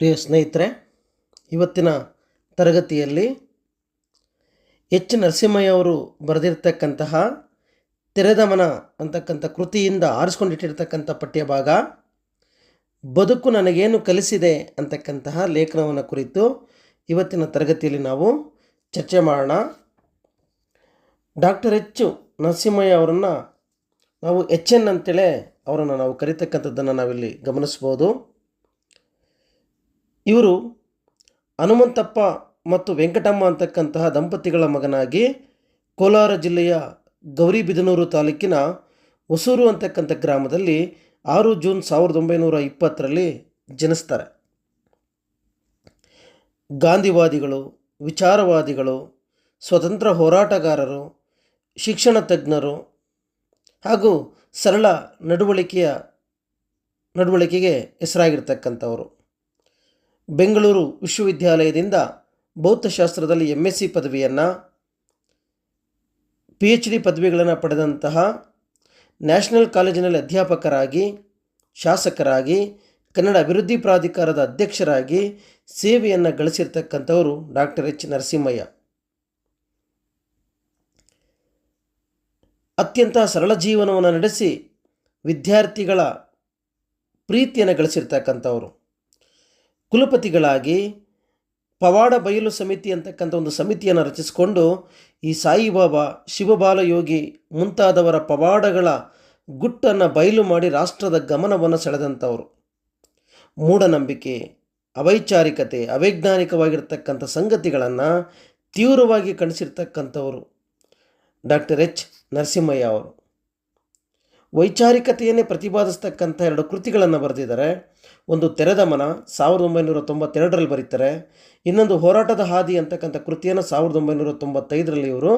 ಪ್ರಿಯ ಸ್ನೇಹಿತರೆ, ಇವತ್ತಿನ ತರಗತಿಯಲ್ಲಿ ಎಚ್ ನರಸಿಂಹಯ್ಯ ಅವರು ಬರೆದಿರ್ತಕ್ಕಂತಹ ತೆರೆದಮನ ಅಂತಕ್ಕಂಥ ಕೃತಿಯಿಂದ ಆರಿಸ್ಕೊಂಡಿಟ್ಟಿರ್ತಕ್ಕಂಥ ಪಠ್ಯಭಾಗ, ಬದುಕು ನನಗೇನು ಕಲಿಸಿದೆ ಅಂತಕ್ಕಂತಹ ಲೇಖನವನ್ನು ಕುರಿತು ಇವತ್ತಿನ ತರಗತಿಯಲ್ಲಿ ನಾವು ಚರ್ಚೆ ಮಾಡೋಣ. ಡಾಕ್ಟರ್ ಎಚ್ ನರಸಿಂಹಯ್ಯ ಅವರನ್ನು ನಾವು ಎಚ್ ಎನ್ ಅಂತೇಳಿ ಅವರನ್ನು ನಾವು ಕರಿತಕ್ಕಂಥದ್ದನ್ನು ನಾವಿಲ್ಲಿ ಗಮನಿಸ್ಬೋದು. ಇವರು ಹನುಮಂತಪ್ಪ ಮತ್ತು ವೆಂಕಟಮ್ಮ ಅಂತಕ್ಕಂತಹ ದಂಪತಿಗಳ ಮಗನಾಗಿ ಕೋಲಾರ ಜಿಲ್ಲೆಯ ಗೌರಿಬಿದನೂರು ತಾಲೂಕಿನ ಹೊಸೂರು ಅಂತಕ್ಕಂಥ ಗ್ರಾಮದಲ್ಲಿ ಆರು ಜೂನ್ ಸಾವಿರದ ಒಂಬೈನೂರ ಇಪ್ಪತ್ತರಲ್ಲಿ ಜನಿಸ್ತಾರೆ. ಗಾಂಧಿವಾದಿಗಳು, ವಿಚಾರವಾದಿಗಳು, ಸ್ವತಂತ್ರ ಹೋರಾಟಗಾರರು, ಶಿಕ್ಷಣ ತಜ್ಞರು ಹಾಗೂ ಸರಳ ನಡವಳಿಕೆಯ ನಡವಳಿಕೆಗೆ ಹೆಸರಾಗಿರ್ತಕ್ಕಂಥವರು. ಬೆಂಗಳೂರು ವಿಶ್ವವಿದ್ಯಾಲಯದಿಂದ ಭೌತಶಾಸ್ತ್ರದಲ್ಲಿ ಎಂ ಎಸ್ ಸಿ ಪದವಿಯನ್ನು ಪಿ ಎಚ್ ಡಿ ಪದವಿಗಳನ್ನು ಪಡೆದಂತಹ ನ್ಯಾಷನಲ್ ಕಾಲೇಜಿನಲ್ಲಿ ಅಧ್ಯಾಪಕರಾಗಿ, ಶಾಸಕರಾಗಿ, ಕನ್ನಡ ಅಭಿವೃದ್ಧಿ ಪ್ರಾಧಿಕಾರದ ಅಧ್ಯಕ್ಷರಾಗಿ ಸೇವೆಯನ್ನು ಗಳಿಸಿರ್ತಕ್ಕಂಥವರು ಡಾಕ್ಟರ್ ಎಚ್. ನರಸಿಂಹಯ್ಯ. ಅತ್ಯಂತ ಸರಳ ಜೀವನವನ್ನು ನಡೆಸಿ ವಿದ್ಯಾರ್ಥಿಗಳ ಪ್ರೀತಿಯನ್ನು ಗಳಿಸಿರ್ತಕ್ಕಂಥವರು. ಕುಲಪತಿಗಳಾಗಿ ಪವಾಡ ಬಯಲು ಸಮಿತಿ ಅಂತಕ್ಕಂಥ ಒಂದು ಸಮಿತಿಯನ್ನು ರಚಿಸಿಕೊಂಡು ಈ ಸಾಯಿಬಾಬಾ ಶಿವಬಾಲಯೋಗಿ ಮುಂತಾದವರ ಪವಾಡಗಳ ಗುಟ್ಟನ್ನು ಬಯಲು ಮಾಡಿ ರಾಷ್ಟ್ರದ ಗಮನವನ್ನು ಸೆಳೆದಂಥವರು. ಮೂಢನಂಬಿಕೆ, ಅವೈಚಾರಿಕತೆ, ಅವೈಜ್ಞಾನಿಕವಾಗಿರ್ತಕ್ಕಂಥ ಸಂಗತಿಗಳನ್ನು ತೀವ್ರವಾಗಿ ಕಣಿಸಿರ್ತಕ್ಕಂಥವರು ಡಾಕ್ಟರ್ ಎಚ್. ನರಸಿಂಹಯ್ಯ ಅವರು. ವೈಚಾರಿಕತೆಯನ್ನೇ ಪ್ರತಿಪಾದಿಸ್ತಕ್ಕಂಥ ಎರಡು ಕೃತಿಗಳನ್ನು ಬರೆದಿದ್ದಾರೆ. ಒಂದು ತೆರೆದ ಮನ ಸಾವಿರದ ಒಂಬೈನೂರ ತೊಂಬತ್ತೆರಡರಲ್ಲಿ ಬರೀತಾರೆ. ಇನ್ನೊಂದು ಹೋರಾಟದ ಹಾದಿ ಅಂತಕ್ಕಂಥ ಕೃತಿಯನ್ನು ಸಾವಿರದ ಒಂಬೈನೂರ ತೊಂಬತ್ತೈದರಲ್ಲಿ ಇವರು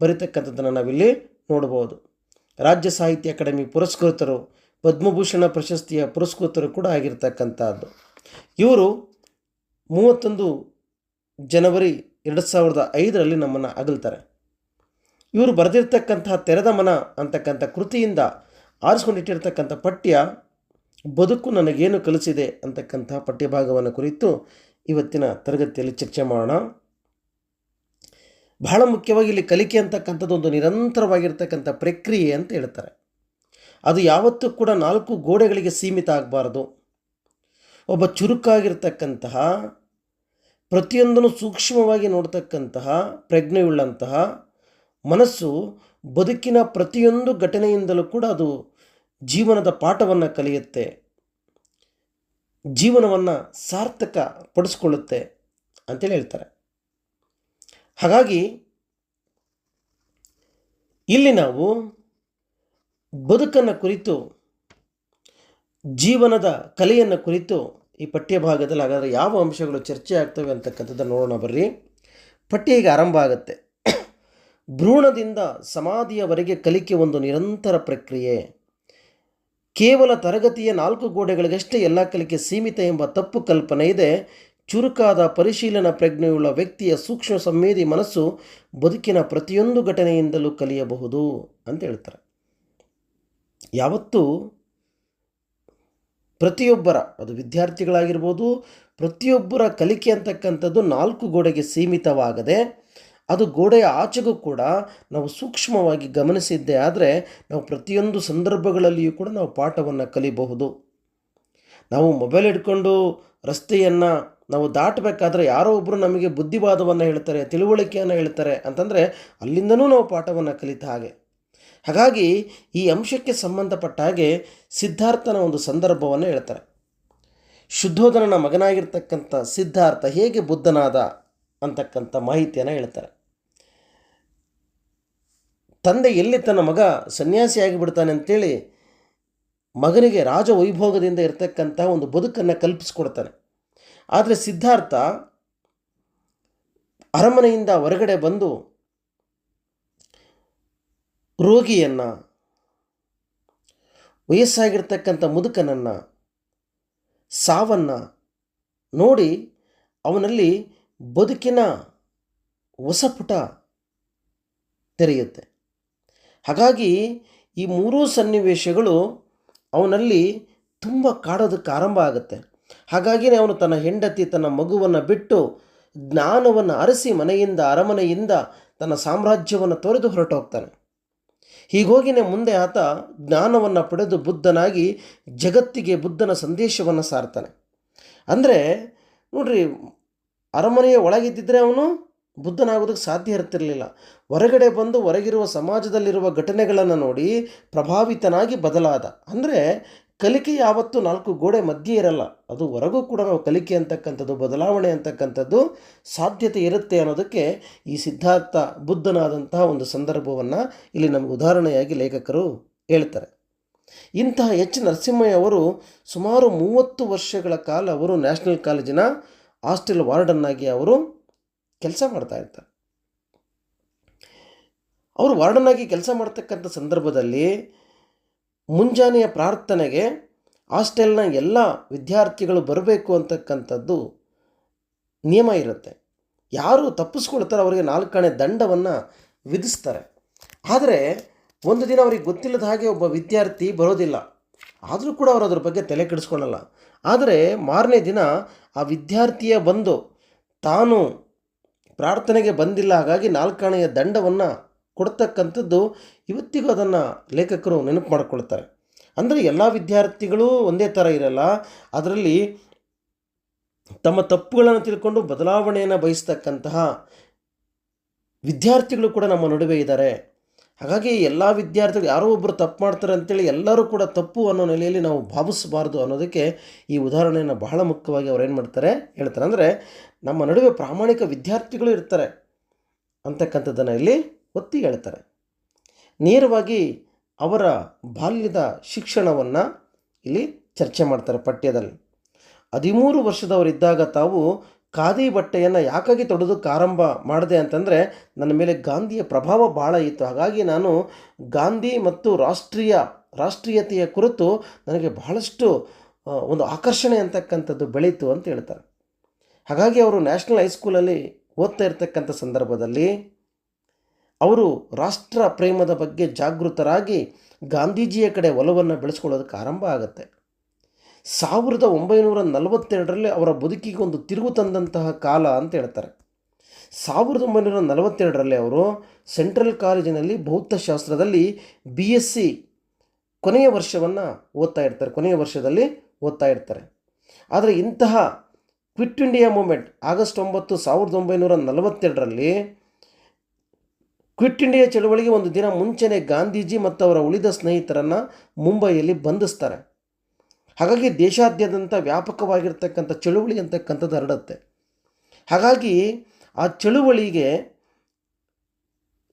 ಬರೀತಕ್ಕಂಥದ್ದನ್ನು ನಾವಿಲ್ಲಿ ನೋಡ್ಬೋದು ರಾಜ್ಯ ಸಾಹಿತ್ಯ ಅಕಾಡೆಮಿ ಪುರಸ್ಕೃತರು, ಪದ್ಮಭೂಷಣ ಪ್ರಶಸ್ತಿಯ ಪುರಸ್ಕೃತರು ಕೂಡ ಆಗಿರ್ತಕ್ಕಂಥದ್ದು. ಇವರು ಮೂವತ್ತೊಂದು ಜನವರಿ ಎರಡು ಸಾವಿರದ ಐದರಲ್ಲಿ ನಮ್ಮನ್ನು ಅಗಲ್ತಾರೆ. ಇವರು ಬರೆದಿರ್ತಕ್ಕಂತಹ ತೆರೆದ ಮನ ಅಂತಕ್ಕಂಥ ಕೃತಿಯಿಂದ ಆರಿಸ್ಕೊಂಡಿಟ್ಟಿರ್ತಕ್ಕಂಥ ಪಠ್ಯ ಬದುಕು ನನಗೇನು ಕಲಿಸಿದೆ ಅಂತಕ್ಕಂತಹ ಪಠ್ಯಭಾಗವನ್ನು ಕುರಿತು ಇವತ್ತಿನ ತರಗತಿಯಲ್ಲಿ ಚರ್ಚೆ ಮಾಡೋಣ. ಬಹಳ ಮುಖ್ಯವಾಗಿ ಇಲ್ಲಿ ಕಲಿಕೆ ಅಂತಕ್ಕಂಥದ್ದು ಒಂದು ನಿರಂತರವಾಗಿರ್ತಕ್ಕಂಥ ಪ್ರಕ್ರಿಯೆ ಅಂತ ಹೇಳ್ತಾರೆ. ಅದು ಯಾವತ್ತೂ ಕೂಡ ನಾಲ್ಕು ಗೋಡೆಗಳಿಗೆ ಸೀಮಿತ ಆಗಬಾರ್ದು. ಒಬ್ಬ ಚುರುಕಾಗಿರ್ತಕ್ಕಂತಹ, ಪ್ರತಿಯೊಂದನ್ನು ಸೂಕ್ಷ್ಮವಾಗಿ ನೋಡ್ತಕ್ಕಂತಹ, ಪ್ರಜ್ಞೆಯುಳ್ಳಂತಹ ಮನಸ್ಸು ಬದುಕಿನ ಪ್ರತಿಯೊಂದು ಘಟನೆಯಿಂದಲೂ ಕೂಡ ಅದು ಜೀವನದ ಪಾಠವನ್ನು ಕಲಿಯುತ್ತೆ. ಜೀವನವನ್ನು ಸಾರ್ಥಕ ಪಡಿಸ್ಕೊಳ್ಳುತ್ತೆ ಅಂತೇಳಿ ಹೇಳ್ತಾರೆ. ಹಾಗಾಗಿ ಇಲ್ಲಿ ನಾವು ಬದುಕನ್ನು ಕುರಿತು, ಜೀವನದ ಕಲೆಯನ್ನು ಕುರಿತು ಈ ಪಠ್ಯಭಾಗದಲ್ಲಿ ಹಾಗಾದರೆ ಯಾವ ಅಂಶಗಳು ಚರ್ಚೆ ಆಗ್ತವೆ ಅಂತಕ್ಕಂಥದ್ದನ್ನು ನೋಡೋಣ ಬರ್ರಿ. ಪಠ್ಯ ಈಗ ಆರಂಭ ಆಗುತ್ತೆ. ಭ್ರೂಣದಿಂದ ಸಮಾಧಿಯವರೆಗೆ ಕಲಿಕೆ ಒಂದು ನಿರಂತರ ಪ್ರಕ್ರಿಯೆ. ಕೇವಲ ತರಗತಿಯ ನಾಲ್ಕು ಗೋಡೆಗಳಿಗಷ್ಟೇ ಎಲ್ಲ ಕಲಿಕೆ ಸೀಮಿತ ಎಂಬ ತಪ್ಪು ಕಲ್ಪನೆ ಇದೆ. ಚುರುಕಾದ ಪರಿಶೀಲನಾ ಪ್ರಜ್ಞೆಯುಳ್ಳ ವ್ಯಕ್ತಿಯ ಸೂಕ್ಷ್ಮ ಸಂವೇದಿ ಮನಸ್ಸು ಬದುಕಿನ ಪ್ರತಿಯೊಂದು ಘಟನೆಯಿಂದಲೂ ಕಲಿಯಬಹುದು ಅಂತ ಹೇಳ್ತಾರೆ. ಯಾವತ್ತೂ ಪ್ರತಿಯೊಬ್ಬರ, ಅದು ವಿದ್ಯಾರ್ಥಿಗಳಾಗಿರ್ಬೋದು, ಪ್ರತಿಯೊಬ್ಬರ ಕಲಿಕೆ ಅಂತಕ್ಕಂಥದ್ದು ನಾಲ್ಕು ಗೋಡೆಗೆ ಸೀಮಿತವಾಗದೆ ಅದು ಗೋಡೆಯ ಆಚೆಗೂ ಕೂಡ ನಾವು ಸೂಕ್ಷ್ಮವಾಗಿ ಗಮನಿಸಿದ್ದೇ ಆದರೆ ನಾವು ಪ್ರತಿಯೊಂದು ಸಂದರ್ಭಗಳಲ್ಲಿಯೂ ಕೂಡ ನಾವು ಪಾಠವನ್ನು ಕಲಿಬಹುದು. ನಾವು ಮೊಬೈಲ್ ಹಿಡ್ಕೊಂಡು ರಸ್ತೆಯನ್ನು ನಾವು ದಾಟಬೇಕಾದ್ರೆ ಯಾರೋ ಒಬ್ಬರು ನಮಗೆ ಬುದ್ಧಿವಾದವನ್ನು ಹೇಳ್ತಾರೆ, ತಿಳುವಳಿಕೆಯನ್ನು ಹೇಳ್ತಾರೆ ಅಂತಂದರೆ ಅಲ್ಲಿಂದನೂ ನಾವು ಪಾಠವನ್ನು ಕಲಿತ ಹಾಗೆ. ಹಾಗಾಗಿ ಈ ಅಂಶಕ್ಕೆ ಸಂಬಂಧಪಟ್ಟ ಹಾಗೆ ಸಿದ್ಧಾರ್ಥನ ಒಂದು ಸಂದರ್ಭವನ್ನು ಹೇಳ್ತಾರೆ. ಶುದ್ಧೋಧನನ ಮಗನಾಗಿರ್ತಕ್ಕಂಥ ಸಿದ್ಧಾರ್ಥ ಹೇಗೆ ಬುದ್ಧನಾದ ಅಂತಕ್ಕಂಥ ಮಾಹಿತಿಯನ್ನು ಹೇಳ್ತಾರೆ. ತಂದೆ ಎಲ್ಲಿ ತನ್ನ ಮಗ ಸನ್ಯಾಸಿಯಾಗಿ ಬಿಡ್ತಾನೆ ಅಂತೇಳಿ ಮಗನಿಗೆ ರಾಜ ವೈಭೋಗದಿಂದ ಇರತಕ್ಕಂಥ ಒಂದು ಬದುಕನ್ನು ಕಲ್ಪಿಸ್ಕೊಡ್ತಾನೆ. ಆದರೆ ಸಿದ್ಧಾರ್ಥ ಅರಮನೆಯಿಂದ ಹೊರಗಡೆ ಬಂದು ರೋಗಿಯನ್ನು, ವಯಸ್ಸಾಗಿರ್ತಕ್ಕಂಥ ಮುದುಕನನ್ನು, ಸಾವನ್ನು ನೋಡಿ ಅವನಲ್ಲಿ ಬದುಕಿನ ಹೊಸ ಪುಟ ತೆರೆಯುತ್ತೆ. ಹಾಗಾಗಿ ಈ ಮೂರೂ ಸನ್ನಿವೇಶಗಳು ಅವನಲ್ಲಿ ತುಂಬ ಕಾಡೋದಕ್ಕೆ ಆರಂಭ ಆಗುತ್ತೆ. ಹಾಗಾಗಿಯೇ ಅವನು ತನ್ನ ಹೆಂಡತಿ, ತನ್ನ ಮಗುವನ್ನು ಬಿಟ್ಟು ಜ್ಞಾನವನ್ನು ಅರಸಿ ಮನೆಯಿಂದ, ಅರಮನೆಯಿಂದ ತನ್ನ ಸಾಮ್ರಾಜ್ಯವನ್ನು ತೊರೆದು ಹೊರಟು ಹೋಗ್ತಾನೆ ಹೀಗೋಗಿನೇ ಮುಂದೆ ಆತ ಜ್ಞಾನವನ್ನು ಪಡೆದು ಬುದ್ಧನಾಗಿ ಜಗತ್ತಿಗೆ ಬುದ್ಧನ ಸಂದೇಶವನ್ನು ಸಾರ್ತಾನೆ. ಅಂದರೆ ನೋಡ್ರಿ, ಅರಮನೆಯ ಒಳಗಿದ್ದಿದ್ರೆ ಅವನು ಬುದ್ಧನಾಗೋದಕ್ಕೆ ಸಾಧ್ಯ ಇರ್ತಿರಲಿಲ್ಲ ಹೊರಗಡೆ ಬಂದು ಹೊರಗಿರುವ ಸಮಾಜದಲ್ಲಿರುವ ಘಟನೆಗಳನ್ನು ನೋಡಿ ಪ್ರಭಾವಿತನಾಗಿ ಬದಲಾದ. ಅಂದರೆ ಕಲಿಕೆ ಯಾವತ್ತೂ ನಾಲ್ಕು ಗೋಡೆ ಮಧ್ಯೆ ಇರಲ್ಲ. ಅದು ಹೊರಗೂ ಕೂಡ ನಾವು ಕಲಿಕೆ ಅಂತಕ್ಕಂಥದ್ದು, ಬದಲಾವಣೆ ಅಂತಕ್ಕಂಥದ್ದು ಸಾಧ್ಯತೆ ಇರುತ್ತೆ ಅನ್ನೋದಕ್ಕೆ ಈ ಸಿದ್ಧಾರ್ಥ ಬುದ್ಧನಾದಂತಹ ಒಂದು ಸಂದರ್ಭವನ್ನು ಇಲ್ಲಿ ನಮಗೆ ಉದಾಹರಣೆಯಾಗಿ ಲೇಖಕರು ಹೇಳ್ತಾರೆ. ಇಂತಹ ಎಚ್. ನರಸಿಂಹಯ್ಯ ಅವರು ಸುಮಾರು ಮೂವತ್ತು ವರ್ಷಗಳ ಕಾಲ ಅವರು ನ್ಯಾಷನಲ್ ಕಾಲೇಜಿನ ಹಾಸ್ಟೆಲ್ ವಾರ್ಡನ್ನಾಗಿ ಅವರು ಕೆಲಸ ಮಾಡ್ತಾ ಇರ್ತಾರೆ. ಅವರು ವಾರ್ಡನ್ನಾಗಿ ಕೆಲಸ ಮಾಡ್ತಕ್ಕಂಥ ಸಂದರ್ಭದಲ್ಲಿ ಮುಂಜಾನೆಯ ಪ್ರಾರ್ಥನೆಗೆ ಹಾಸ್ಟೆಲ್ನ ಎಲ್ಲ ವಿದ್ಯಾರ್ಥಿಗಳು ಬರಬೇಕು ಅಂತಕ್ಕಂಥದ್ದು ನಿಯಮ ಇರುತ್ತೆ. ಯಾರು ತಪ್ಪಿಸ್ಕೊಳ್ತಾರೋ ಅವರಿಗೆ ನಾಲ್ಕನೇ ದಂಡವನ್ನು ವಿಧಿಸ್ತಾರೆ. ಆದರೆ ಒಂದು ದಿನ ಅವ್ರಿಗೆ ಗೊತ್ತಿಲ್ಲದ ಹಾಗೆ ಒಬ್ಬ ವಿದ್ಯಾರ್ಥಿ ಬರೋದಿಲ್ಲ. ಆದರೂ ಕೂಡ ಅವರು ಅದ್ರ ಬಗ್ಗೆ ತಲೆ ಕೆಡಿಸ್ಕೊಳ್ಳಲ್ಲ ಆದರೆ ಮಾರನೇ ದಿನ ಆ ವಿದ್ಯಾರ್ಥಿಯ ಬಂದು ತಾನು ಪ್ರಾರ್ಥನೆಗೆ ಬಂದಿಲ್ಲ. ಹಾಗಾಗಿ ನಾಲ್ಕಾಣೆಯ ದಂಡವನ್ನು ಕೊಡ್ತಕ್ಕಂಥದ್ದು ಇವತ್ತಿಗೂ ಅದನ್ನು ಲೇಖಕರು ನೆನಪು ಮಾಡಿಕೊಳ್ತಾರೆ. ಅಂದರೆ ಎಲ್ಲ ವಿದ್ಯಾರ್ಥಿಗಳು ಒಂದೇ ಥರ ಇರಲ್ಲ. ಅದರಲ್ಲಿ ತಮ್ಮ ತಪ್ಪುಗಳನ್ನು ತಿಳ್ಕೊಂಡು ಬದಲಾವಣೆಯನ್ನು ಬಯಸ್ತಕ್ಕಂತಹ ವಿದ್ಯಾರ್ಥಿಗಳು ಕೂಡ ನಮ್ಮ ನಡುವೆ ಇದ್ದಾರೆ. ಹಾಗಾಗಿ ಎಲ್ಲ ವಿದ್ಯಾರ್ಥಿಗಳು ಯಾರೋ ಒಬ್ಬರು ತಪ್ಪು ಮಾಡ್ತಾರೆ ಅಂತೇಳಿ ಎಲ್ಲರೂ ಕೂಡ ತಪ್ಪು ಅನ್ನೋ ನೆಲೆಯಲ್ಲಿ ನಾವು ಭಾವಿಸಬಾರ್ದು ಅನ್ನೋದಕ್ಕೆ ಈ ಉದಾಹರಣೆಯನ್ನು ಬಹಳ ಮುಖ್ಯವಾಗಿ ಅವ್ರು ಏನು ಮಾಡ್ತಾರೆ ಹೇಳ್ತಾರೆ ಅಂದರೆ ನಮ್ಮ ನಡುವೆ ಪ್ರಾಮಾಣಿಕ ವಿದ್ಯಾರ್ಥಿಗಳು ಇರ್ತಾರೆ ಅಂತಕ್ಕಂಥದ್ದನ್ನು ಇಲ್ಲಿ ಒತ್ತಿ ಹೇಳ್ತಾರೆ. ನೇರವಾಗಿ ಅವರ ಬಾಲ್ಯದ ಶಿಕ್ಷಣವನ್ನು ಇಲ್ಲಿ ಚರ್ಚೆ ಮಾಡ್ತಾರೆ ಪಠ್ಯದಲ್ಲಿ. ಹದಿಮೂರು ವರ್ಷದವರಿದ್ದಾಗ ತಾವು ಖಾದಿ ಬಟ್ಟೆಯನ್ನು ಯಾಕಾಗಿ ತೊಡೋದಕ್ಕೆ ಆರಂಭ ಮಾಡಿದೆ ಅಂತಂದರೆ ನನ್ನ ಮೇಲೆ ಗಾಂಧಿಯ ಪ್ರಭಾವ ಭಾಳ ಇತ್ತು. ಹಾಗಾಗಿ ನಾನು ಗಾಂಧಿ ಮತ್ತು ರಾಷ್ಟ್ರೀಯ, ರಾಷ್ಟ್ರೀಯತೆಯ ಕುರಿತು ನನಗೆ ಬಹಳಷ್ಟು ಒಂದು ಆಕರ್ಷಣೆ ಅಂತಕ್ಕಂಥದ್ದು ಬೆಳೀತು ಅಂತ ಹೇಳ್ತಾರೆ. ಹಾಗಾಗಿ ಅವರು ನ್ಯಾಷನಲ್ ಹೈಸ್ಕೂಲಲ್ಲಿ ಓದ್ತಾ ಇರ್ತಕ್ಕಂಥ ಸಂದರ್ಭದಲ್ಲಿ ಅವರು ರಾಷ್ಟ್ರ ಪ್ರೇಮದ ಬಗ್ಗೆ ಜಾಗೃತರಾಗಿ ಗಾಂಧೀಜಿಯ ಕಡೆ ಒಲವನ್ನು ಬೆಳೆಸ್ಕೊಳ್ಳೋದಕ್ಕೆ ಆರಂಭ ಆಗುತ್ತೆ. ಸಾವಿರದ ಒಂಬೈನೂರ ನಲವತ್ತೆರಡರಲ್ಲಿ ಅವರ ಬದುಕಿಗೆ ಒಂದು ತಿರುವು ತಂದಂತಹ ಕಾಲ ಅಂತ ಹೇಳ್ತಾರೆ. ಸಾವಿರದ ಒಂಬೈನೂರ ನಲವತ್ತೆರಡರಲ್ಲಿ ಅವರು ಸೆಂಟ್ರಲ್ ಕಾಲೇಜಿನಲ್ಲಿ ಭೌತಶಾಸ್ತ್ರದಲ್ಲಿ ಬಿ ಎಸ್ ಸಿ ಕೊನೆಯ ವರ್ಷವನ್ನು ಓದ್ತಾ ಇರ್ತಾರೆ, ಕೊನೆಯ ವರ್ಷದಲ್ಲಿ ಓದ್ತಾ ಇರ್ತಾರೆ. ಆದರೆ ಇಂತಹ ಕ್ವಿಟ್ ಇಂಡಿಯಾ ಮೂಮೆಂಟ್ ಆಗಸ್ಟ್ ಒಂಬತ್ತು ಸಾವಿರದ ಒಂಬೈನೂರ ನಲವತ್ತೆರಡರಲ್ಲಿ ಕ್ವಿಟ್ ಇಂಡಿಯಾ ಚಳವಳಿಗೆ ಒಂದು ದಿನ ಮುಂಚೆನೇ ಗಾಂಧೀಜಿ ಮತ್ತು ಅವರ ಉಳಿದ ಸ್ನೇಹಿತರನ್ನು ಮುಂಬೈಯಲ್ಲಿ ಬಂಧಿಸ್ತಾರೆ. ಹಾಗಾಗಿ ದೇಶಾದ್ಯಂತ ವ್ಯಾಪಕವಾಗಿರ್ತಕ್ಕಂಥ ಚಳುವಳಿ ಅಂತಕ್ಕಂಥದ್ದು ಹರಡುತ್ತೆ. ಹಾಗಾಗಿ ಆ ಚಳುವಳಿಗೆ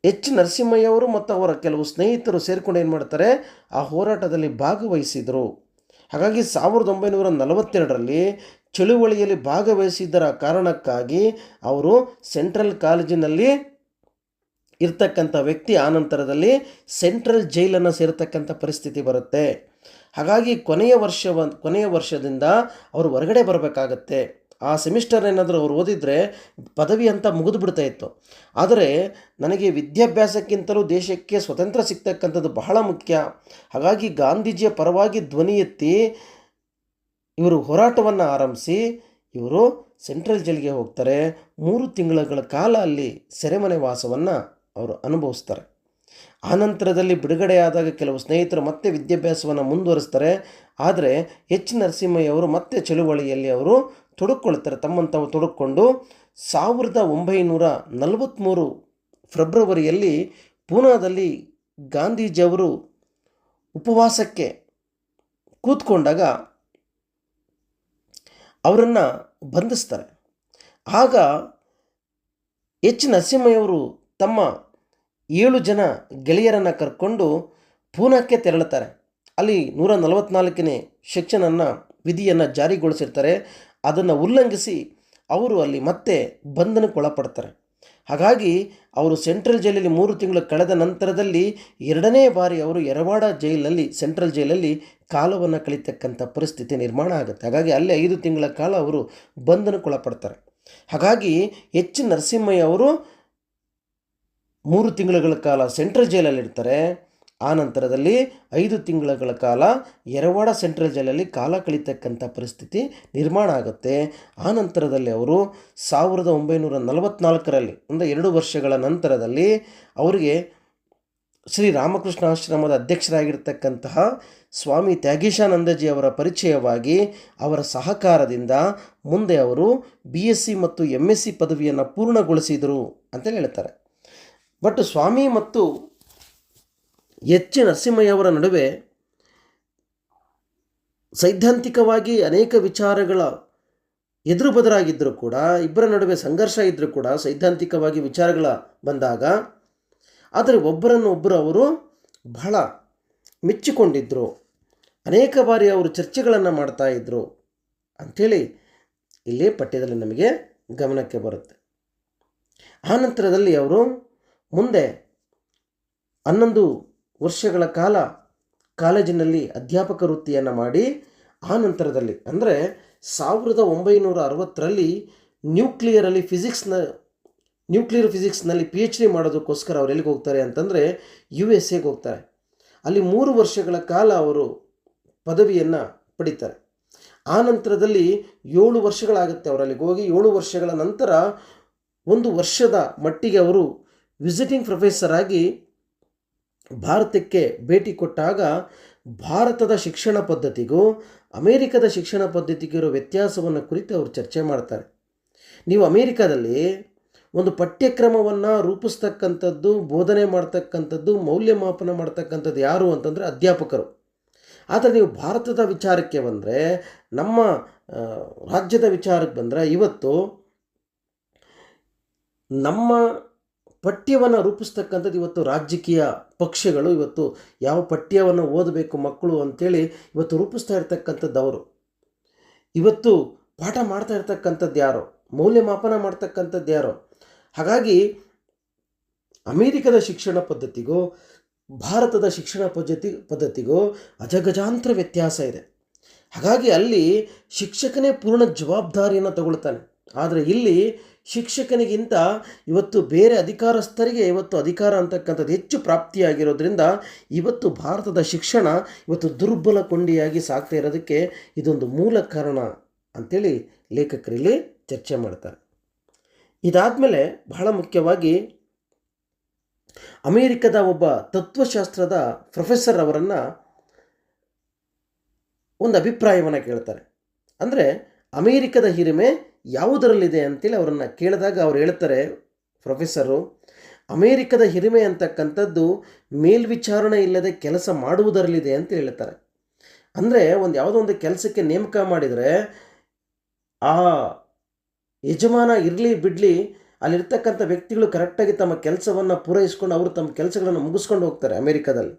ಎಚ್ ನರಸಿಂಹಯ್ಯವರು ಮತ್ತು ಅವರ ಕೆಲವು ಸ್ನೇಹಿತರು ಸೇರಿಕೊಂಡು ಏನು ಮಾಡ್ತಾರೆ? ಆ ಹೋರಾಟದಲ್ಲಿ ಭಾಗವಹಿಸಿದರು. ಹಾಗಾಗಿ ಸಾವಿರದ ಒಂಬೈನೂರ ನಲವತ್ತೆರಡರಲ್ಲಿ ಚಳುವಳಿಯಲ್ಲಿ ಭಾಗವಹಿಸಿದ್ದರ ಕಾರಣಕ್ಕಾಗಿ ಅವರು ಸೆಂಟ್ರಲ್ ಕಾಲೇಜಿನಲ್ಲಿ ಇರ್ತಕ್ಕಂಥ ವ್ಯಕ್ತಿ ಆನಂತರದಲ್ಲಿ ಸೆಂಟ್ರಲ್ ಜೈಲನ್ನು ಸೇರ್ತಕ್ಕಂಥ ಪರಿಸ್ಥಿತಿ ಬರುತ್ತೆ. ಹಾಗಾಗಿ ಕೊನೆಯ ವರ್ಷ ಕೊನೆಯ ವರ್ಷದಿಂದ ಅವರು ಹೊರಗಡೆ ಬರಬೇಕಾಗತ್ತೆ. ಆ ಸೆಮಿಸ್ಟರ್ ಏನಾದರೂ ಅವ್ರು ಓದಿದರೆ ಪದವಿ ಅಂತ ಮುಗಿದು ಬಿಡ್ತಾ ಇತ್ತು. ಆದರೆ ನನಗೆ ವಿದ್ಯಾಭ್ಯಾಸಕ್ಕಿಂತಲೂ ದೇಶಕ್ಕೆ ಸ್ವತಂತ್ರ ಸಿಗ್ತಕ್ಕಂಥದ್ದು ಬಹಳ ಮುಖ್ಯ. ಹಾಗಾಗಿ ಗಾಂಧೀಜಿಯ ಪರವಾಗಿ ಧ್ವನಿ ಎತ್ತಿ ಇವರು ಹೋರಾಟವನ್ನು ಆರಂಭಿಸಿ ಇವರು ಸೆಂಟ್ರಲ್ ಜೈಲಿಗೆ ಹೋಗ್ತಾರೆ. ಮೂರು ತಿಂಗಳ ಕಾಲ ಅಲ್ಲಿ ಸೆರೆಮನೆ ವಾಸವನ್ನು ಅವರು ಅನುಭವಿಸ್ತಾರೆ. ಆನಂತರದಲ್ಲಿ ಬಿಡುಗಡೆಯಾದಾಗ ಕೆಲವು ಸ್ನೇಹಿತರು ಮತ್ತೆ ವಿದ್ಯಾಭ್ಯಾಸವನ್ನು ಮುಂದುವರಿಸ್ತಾರೆ. ಆದರೆ ಎಚ್. ನರಸಿಂಹಯ್ಯವರು ಮತ್ತೆ ಚಳುವಳಿಯಲ್ಲಿ ಅವರು ತೊಡಕ್ಕೊಳ್ತಾರೆ ತಮ್ಮನ್ನು ತಾವು ತೊಡಕ್ಕೊಂಡು ಸಾವಿರದ ಒಂಬೈನೂರ ನಲವತ್ತ್ಮೂರು ಫೆಬ್ರವರಿಯಲ್ಲಿ ಪೂನಾದಲ್ಲಿ ಗಾಂಧೀಜಿಯವರು ಉಪವಾಸಕ್ಕೆ ಕೂತ್ಕೊಂಡಾಗ ಅವರನ್ನು ಬಂಧಿಸ್ತಾರೆ. ಆಗ ಎಚ್ ನರಸಿಂಹಯ್ಯವರು ತಮ್ಮ ಏಳು ಜನ ಗೆಳೆಯರನ್ನು ಕರ್ಕೊಂಡು ಪೂನಾಕ್ಕೆ ತೆರಳುತ್ತಾರೆ. ಅಲ್ಲಿ ನೂರ ನಲವತ್ನಾಲ್ಕನೇ ಸೆಕ್ಷನನ್ನು ವಿಧಿಯನ್ನು ಜಾರಿಗೊಳಿಸಿರ್ತಾರೆ. ಅದನ್ನು ಉಲ್ಲಂಘಿಸಿ ಅವರು ಅಲ್ಲಿ ಮತ್ತೆ ಬಂಧನಕ್ಕೊಳಪಡ್ತಾರೆ. ಹಾಗಾಗಿ ಅವರು ಸೆಂಟ್ರಲ್ ಜೈಲಲ್ಲಿ ಮೂರು ತಿಂಗಳು ಕಳೆದ ನಂತರದಲ್ಲಿ ಎರಡನೇ ಬಾರಿ ಅವರು ಯರವಾಡ ಜೈಲಲ್ಲಿ, ಸೆಂಟ್ರಲ್ ಜೈಲಲ್ಲಿ ಕಾಲವನ್ನು ಕಳೀತಕ್ಕಂಥ ಪರಿಸ್ಥಿತಿ ನಿರ್ಮಾಣ ಆಗುತ್ತೆ. ಹಾಗಾಗಿ ಅಲ್ಲಿ ಐದು ತಿಂಗಳ ಕಾಲ ಅವರು ಬಂಧನಕ್ಕೊಳಪಡ್ತಾರೆ. ಹಾಗಾಗಿ ಎಚ್. ನರಸಿಂಹಯ್ಯ ಅವರು ಮೂರು ತಿಂಗಳುಗಳ ಕಾಲ ಸೆಂಟ್ರಲ್ ಜೈಲಲ್ಲಿರ್ತಾರೆ. ಆ ನಂತರದಲ್ಲಿ ಐದು ತಿಂಗಳ ಕಾಲ ಯರವಾಡ ಸೆಂಟ್ರಲ್ ಜೈಲಲ್ಲಿ ಕಾಲ ಕಳೀತಕ್ಕಂಥ ಪರಿಸ್ಥಿತಿ ನಿರ್ಮಾಣ ಆಗುತ್ತೆ. ಆ ನಂತರದಲ್ಲಿ ಅವರು ಸಾವಿರದ ಒಂಬೈನೂರ ನಲವತ್ತ್ನಾಲ್ಕರಲ್ಲಿ ಅಂದರೆ ಎರಡು ವರ್ಷಗಳ ನಂತರದಲ್ಲಿ ಅವರಿಗೆ ಶ್ರೀ ರಾಮಕೃಷ್ಣ ಆಶ್ರಮದ ಅಧ್ಯಕ್ಷರಾಗಿರ್ತಕ್ಕಂತಹ ಸ್ವಾಮಿ ತ್ಯಾಗೀಶಾನಂದಜಿ ಅವರ ಪರಿಚಯವಾಗಿ ಅವರ ಸಹಕಾರದಿಂದ ಮುಂದೆ ಅವರು ಬಿ ಎಸ್ ಸಿ ಮತ್ತು ಎಂ ಎಸ್ ಸಿ ಪದವಿಯನ್ನು ಪೂರ್ಣಗೊಳಿಸಿದರು ಅಂತೇಳಿ ಹೇಳ್ತಾರೆ. ಬಟ್ ಸ್ವಾಮಿ ಮತ್ತು ಎಚ್ ನರಸಿಂಹಯ್ಯವರ ನಡುವೆ ಸೈದ್ಧಾಂತಿಕವಾಗಿ ಅನೇಕ ವಿಚಾರಗಳ ಎದುರು ಬದರಾಗಿದ್ದರೂ ಕೂಡ, ಇಬ್ಬರ ನಡುವೆ ಸಂಘರ್ಷ ಇದ್ದರೂ ಕೂಡ ಸೈದ್ಧಾಂತಿಕವಾಗಿ ವಿಚಾರಗಳ ಬಂದಾಗ, ಆದರೆ ಒಬ್ಬರನ್ನು ಒಬ್ಬರು ಅವರು ಬಹಳ ಮೆಚ್ಚಿಕೊಂಡಿದ್ದರು ಅನೇಕ ಬಾರಿ ಅವರು ಚರ್ಚೆಗಳನ್ನು ಮಾಡ್ತಾ ಇದ್ದರು ಅಂಥೇಳಿ ಇಲ್ಲಿ ಪಠ್ಯದಲ್ಲಿ ನಮಗೆ ಗಮನಕ್ಕೆ ಬರುತ್ತೆ. ಆ ನಂತರದಲ್ಲಿ ಅವರು ಮುಂದೆ ಹನ್ನೊಂದು ವರ್ಷಗಳ ಕಾಲ ಕಾಲೇಜಿನಲ್ಲಿ ಅಧ್ಯಾಪಕ ವೃತ್ತಿಯನ್ನು ಮಾಡಿ, ಆ ನಂತರದಲ್ಲಿ ಅಂದರೆ ಸಾವಿರದ ಒಂಬೈನೂರ ಅರವತ್ತರಲ್ಲಿ ನ್ಯೂಕ್ಲಿಯರಲ್ಲಿ ಫಿಸಿಕ್ಸ್ನ ನ್ಯೂಕ್ಲಿಯರ್ ಫಿಸಿಕ್ಸ್ನಲ್ಲಿ ಪಿ ಎಚ್ ಡಿ ಮಾಡೋದಕ್ಕೋಸ್ಕರ ಅವ್ರು ಎಲ್ಲಿಗೆ ಹೋಗ್ತಾರೆ ಅಂತಂದರೆ ಯು ಎಸ್ ಎಗೆ ಹೋಗ್ತಾರೆ. ಅಲ್ಲಿ ಮೂರು ವರ್ಷಗಳ ಕಾಲ ಅವರು ಪದವಿಯನ್ನು ಪಡಿತಾರೆ. ಆ ನಂತರದಲ್ಲಿ ಏಳು ವರ್ಷಗಳಾಗುತ್ತೆ ಅವರಲ್ಲಿಗೆ ಹೋಗಿ. ಏಳು ವರ್ಷಗಳ ನಂತರ ಒಂದು ವರ್ಷದ ಮಟ್ಟಿಗೆ ಅವರು ವಿಸಿಟಿಂಗ್ ಪ್ರೊಫೆಸರ್ ಆಗಿ ಭಾರತಕ್ಕೆ ಭೇಟಿ ಕೊಟ್ಟಾಗ ಭಾರತದ ಶಿಕ್ಷಣ ಪದ್ಧತಿಗೂ ಅಮೇರಿಕದ ಶಿಕ್ಷಣ ಪದ್ಧತಿಗೂ ಇರೋ ವ್ಯತ್ಯಾಸವನ್ನು ಕುರಿತು ಅವರು ಚರ್ಚೆ ಮಾಡ್ತಾರೆ. ನೀವು ಅಮೇರಿಕಾದಲ್ಲಿ ಒಂದು ಪಠ್ಯಕ್ರಮವನ್ನು ರೂಪಿಸ್ತಕ್ಕಂಥದ್ದು, ಬೋಧನೆ ಮಾಡ್ತಕ್ಕಂಥದ್ದು, ಮೌಲ್ಯಮಾಪನ ಮಾಡ್ತಕ್ಕಂಥದ್ದು ಯಾರು ಅಂತಂದರೆ ಅಧ್ಯಾಪಕರು. ಆದರೆ ನೀವು ಭಾರತದ ವಿಚಾರಕ್ಕೆ ಬಂದರೆ, ನಮ್ಮ ರಾಜ್ಯದ ವಿಚಾರಕ್ಕೆ ಬಂದರೆ ಇವತ್ತು ನಮ್ಮ ಪಠ್ಯವನ್ನು ರೂಪಿಸ್ತಕ್ಕಂಥದ್ದು ಇವತ್ತು ರಾಜಕೀಯ ಪಕ್ಷಗಳು, ಇವತ್ತು ಯಾವ ಪಠ್ಯವನ್ನು ಓದಬೇಕು ಮಕ್ಕಳು ಅಂಥೇಳಿ ಇವತ್ತು ರೂಪಿಸ್ತಾ ಇರ್ತಕ್ಕಂಥದ್ದು ಅವರು. ಇವತ್ತು ಪಾಠ ಮಾಡ್ತಾ ಇರ್ತಕ್ಕಂಥದ್ದು ಯಾರು? ಮೌಲ್ಯಮಾಪನ ಮಾಡ್ತಕ್ಕಂಥದ್ದು ಯಾರು? ಹಾಗಾಗಿ ಅಮೇರಿಕದ ಶಿಕ್ಷಣ ಪದ್ಧತಿಗೂ, ಭಾರತದ ಶಿಕ್ಷಣ ಪದ್ಧತಿ, ಪದ್ಧತಿಗೂ ಅಜಗಜಾಂತರ ವ್ಯತ್ಯಾಸ ಇದೆ. ಹಾಗಾಗಿ ಅಲ್ಲಿ ಶಿಕ್ಷಕನೇ ಪೂರ್ಣ ಜವಾಬ್ದಾರಿಯನ್ನು ತಗೊಳ್ತಾನೆ. ಆದರೆ ಇಲ್ಲಿ ಶಿಕ್ಷಕನಿಗಿಂತ ಇವತ್ತು ಬೇರೆ ಅಧಿಕಾರಸ್ಥರಿಗೆ ಇವತ್ತು ಅಧಿಕಾರ ಅಂತಕ್ಕಂಥದ್ದು ಹೆಚ್ಚು ಪ್ರಾಪ್ತಿಯಾಗಿರೋದ್ರಿಂದ ಇವತ್ತು ಭಾರತದ ಶಿಕ್ಷಣ ಇವತ್ತು ದುರ್ಬಲ ಕೊಂಡಿಯಾಗಿ ಸಾಗ್ತಾ ಇರೋದಕ್ಕೆ ಇದೊಂದು ಮೂಲ ಕಾರಣ ಅಂಥೇಳಿ ಲೇಖಕರಲ್ಲಿ ಚರ್ಚೆ ಮಾಡ್ತಾರೆ. ಇದಾದಮೇಲೆ ಬಹಳ ಮುಖ್ಯವಾಗಿ ಅಮೇರಿಕದ ಒಬ್ಬ ತತ್ವಶಾಸ್ತ್ರದ ಪ್ರೊಫೆಸರ್ ಅವರನ್ನು ಒಂದು ಅಭಿಪ್ರಾಯವನ್ನು ಕೇಳ್ತಾರೆ. ಅಂದರೆ ಅಮೇರಿಕದ ಹಿರಿಮೆ ಯಾವುದರಲ್ಲಿದೆ ಅಂತೇಳಿ ಅವರನ್ನು ಕೇಳಿದಾಗ ಅವ್ರು ಹೇಳ್ತಾರೆ, ಪ್ರೊಫೆಸರು, ಅಮೇರಿಕದ ಹಿರಿಮೆ ಅಂತಕ್ಕಂಥದ್ದು ಮೇಲ್ವಿಚಾರಣೆ ಇಲ್ಲದೆ ಕೆಲಸ ಮಾಡುವುದರಲ್ಲಿದೆ ಅಂತ ಹೇಳ್ತಾರೆ. ಅಂದರೆ ಒಂದು ಯಾವುದೋ ಒಂದು ಕೆಲಸಕ್ಕೆ ನೇಮಕ ಮಾಡಿದರೆ ಆ ಯಜಮಾನ ಇರಲಿ ಬಿಡಲಿ ಅಲ್ಲಿರ್ತಕ್ಕಂಥ ವ್ಯಕ್ತಿಗಳು ಕರೆಕ್ಟಾಗಿ ತಮ್ಮ ಕೆಲಸವನ್ನು ಪೂರೈಸ್ಕೊಂಡು ಅವರು ತಮ್ಮ ಕೆಲಸಗಳನ್ನು ಮುಗಿಸ್ಕೊಂಡು ಹೋಗ್ತಾರೆ ಅಮೇರಿಕಾದಲ್ಲಿ.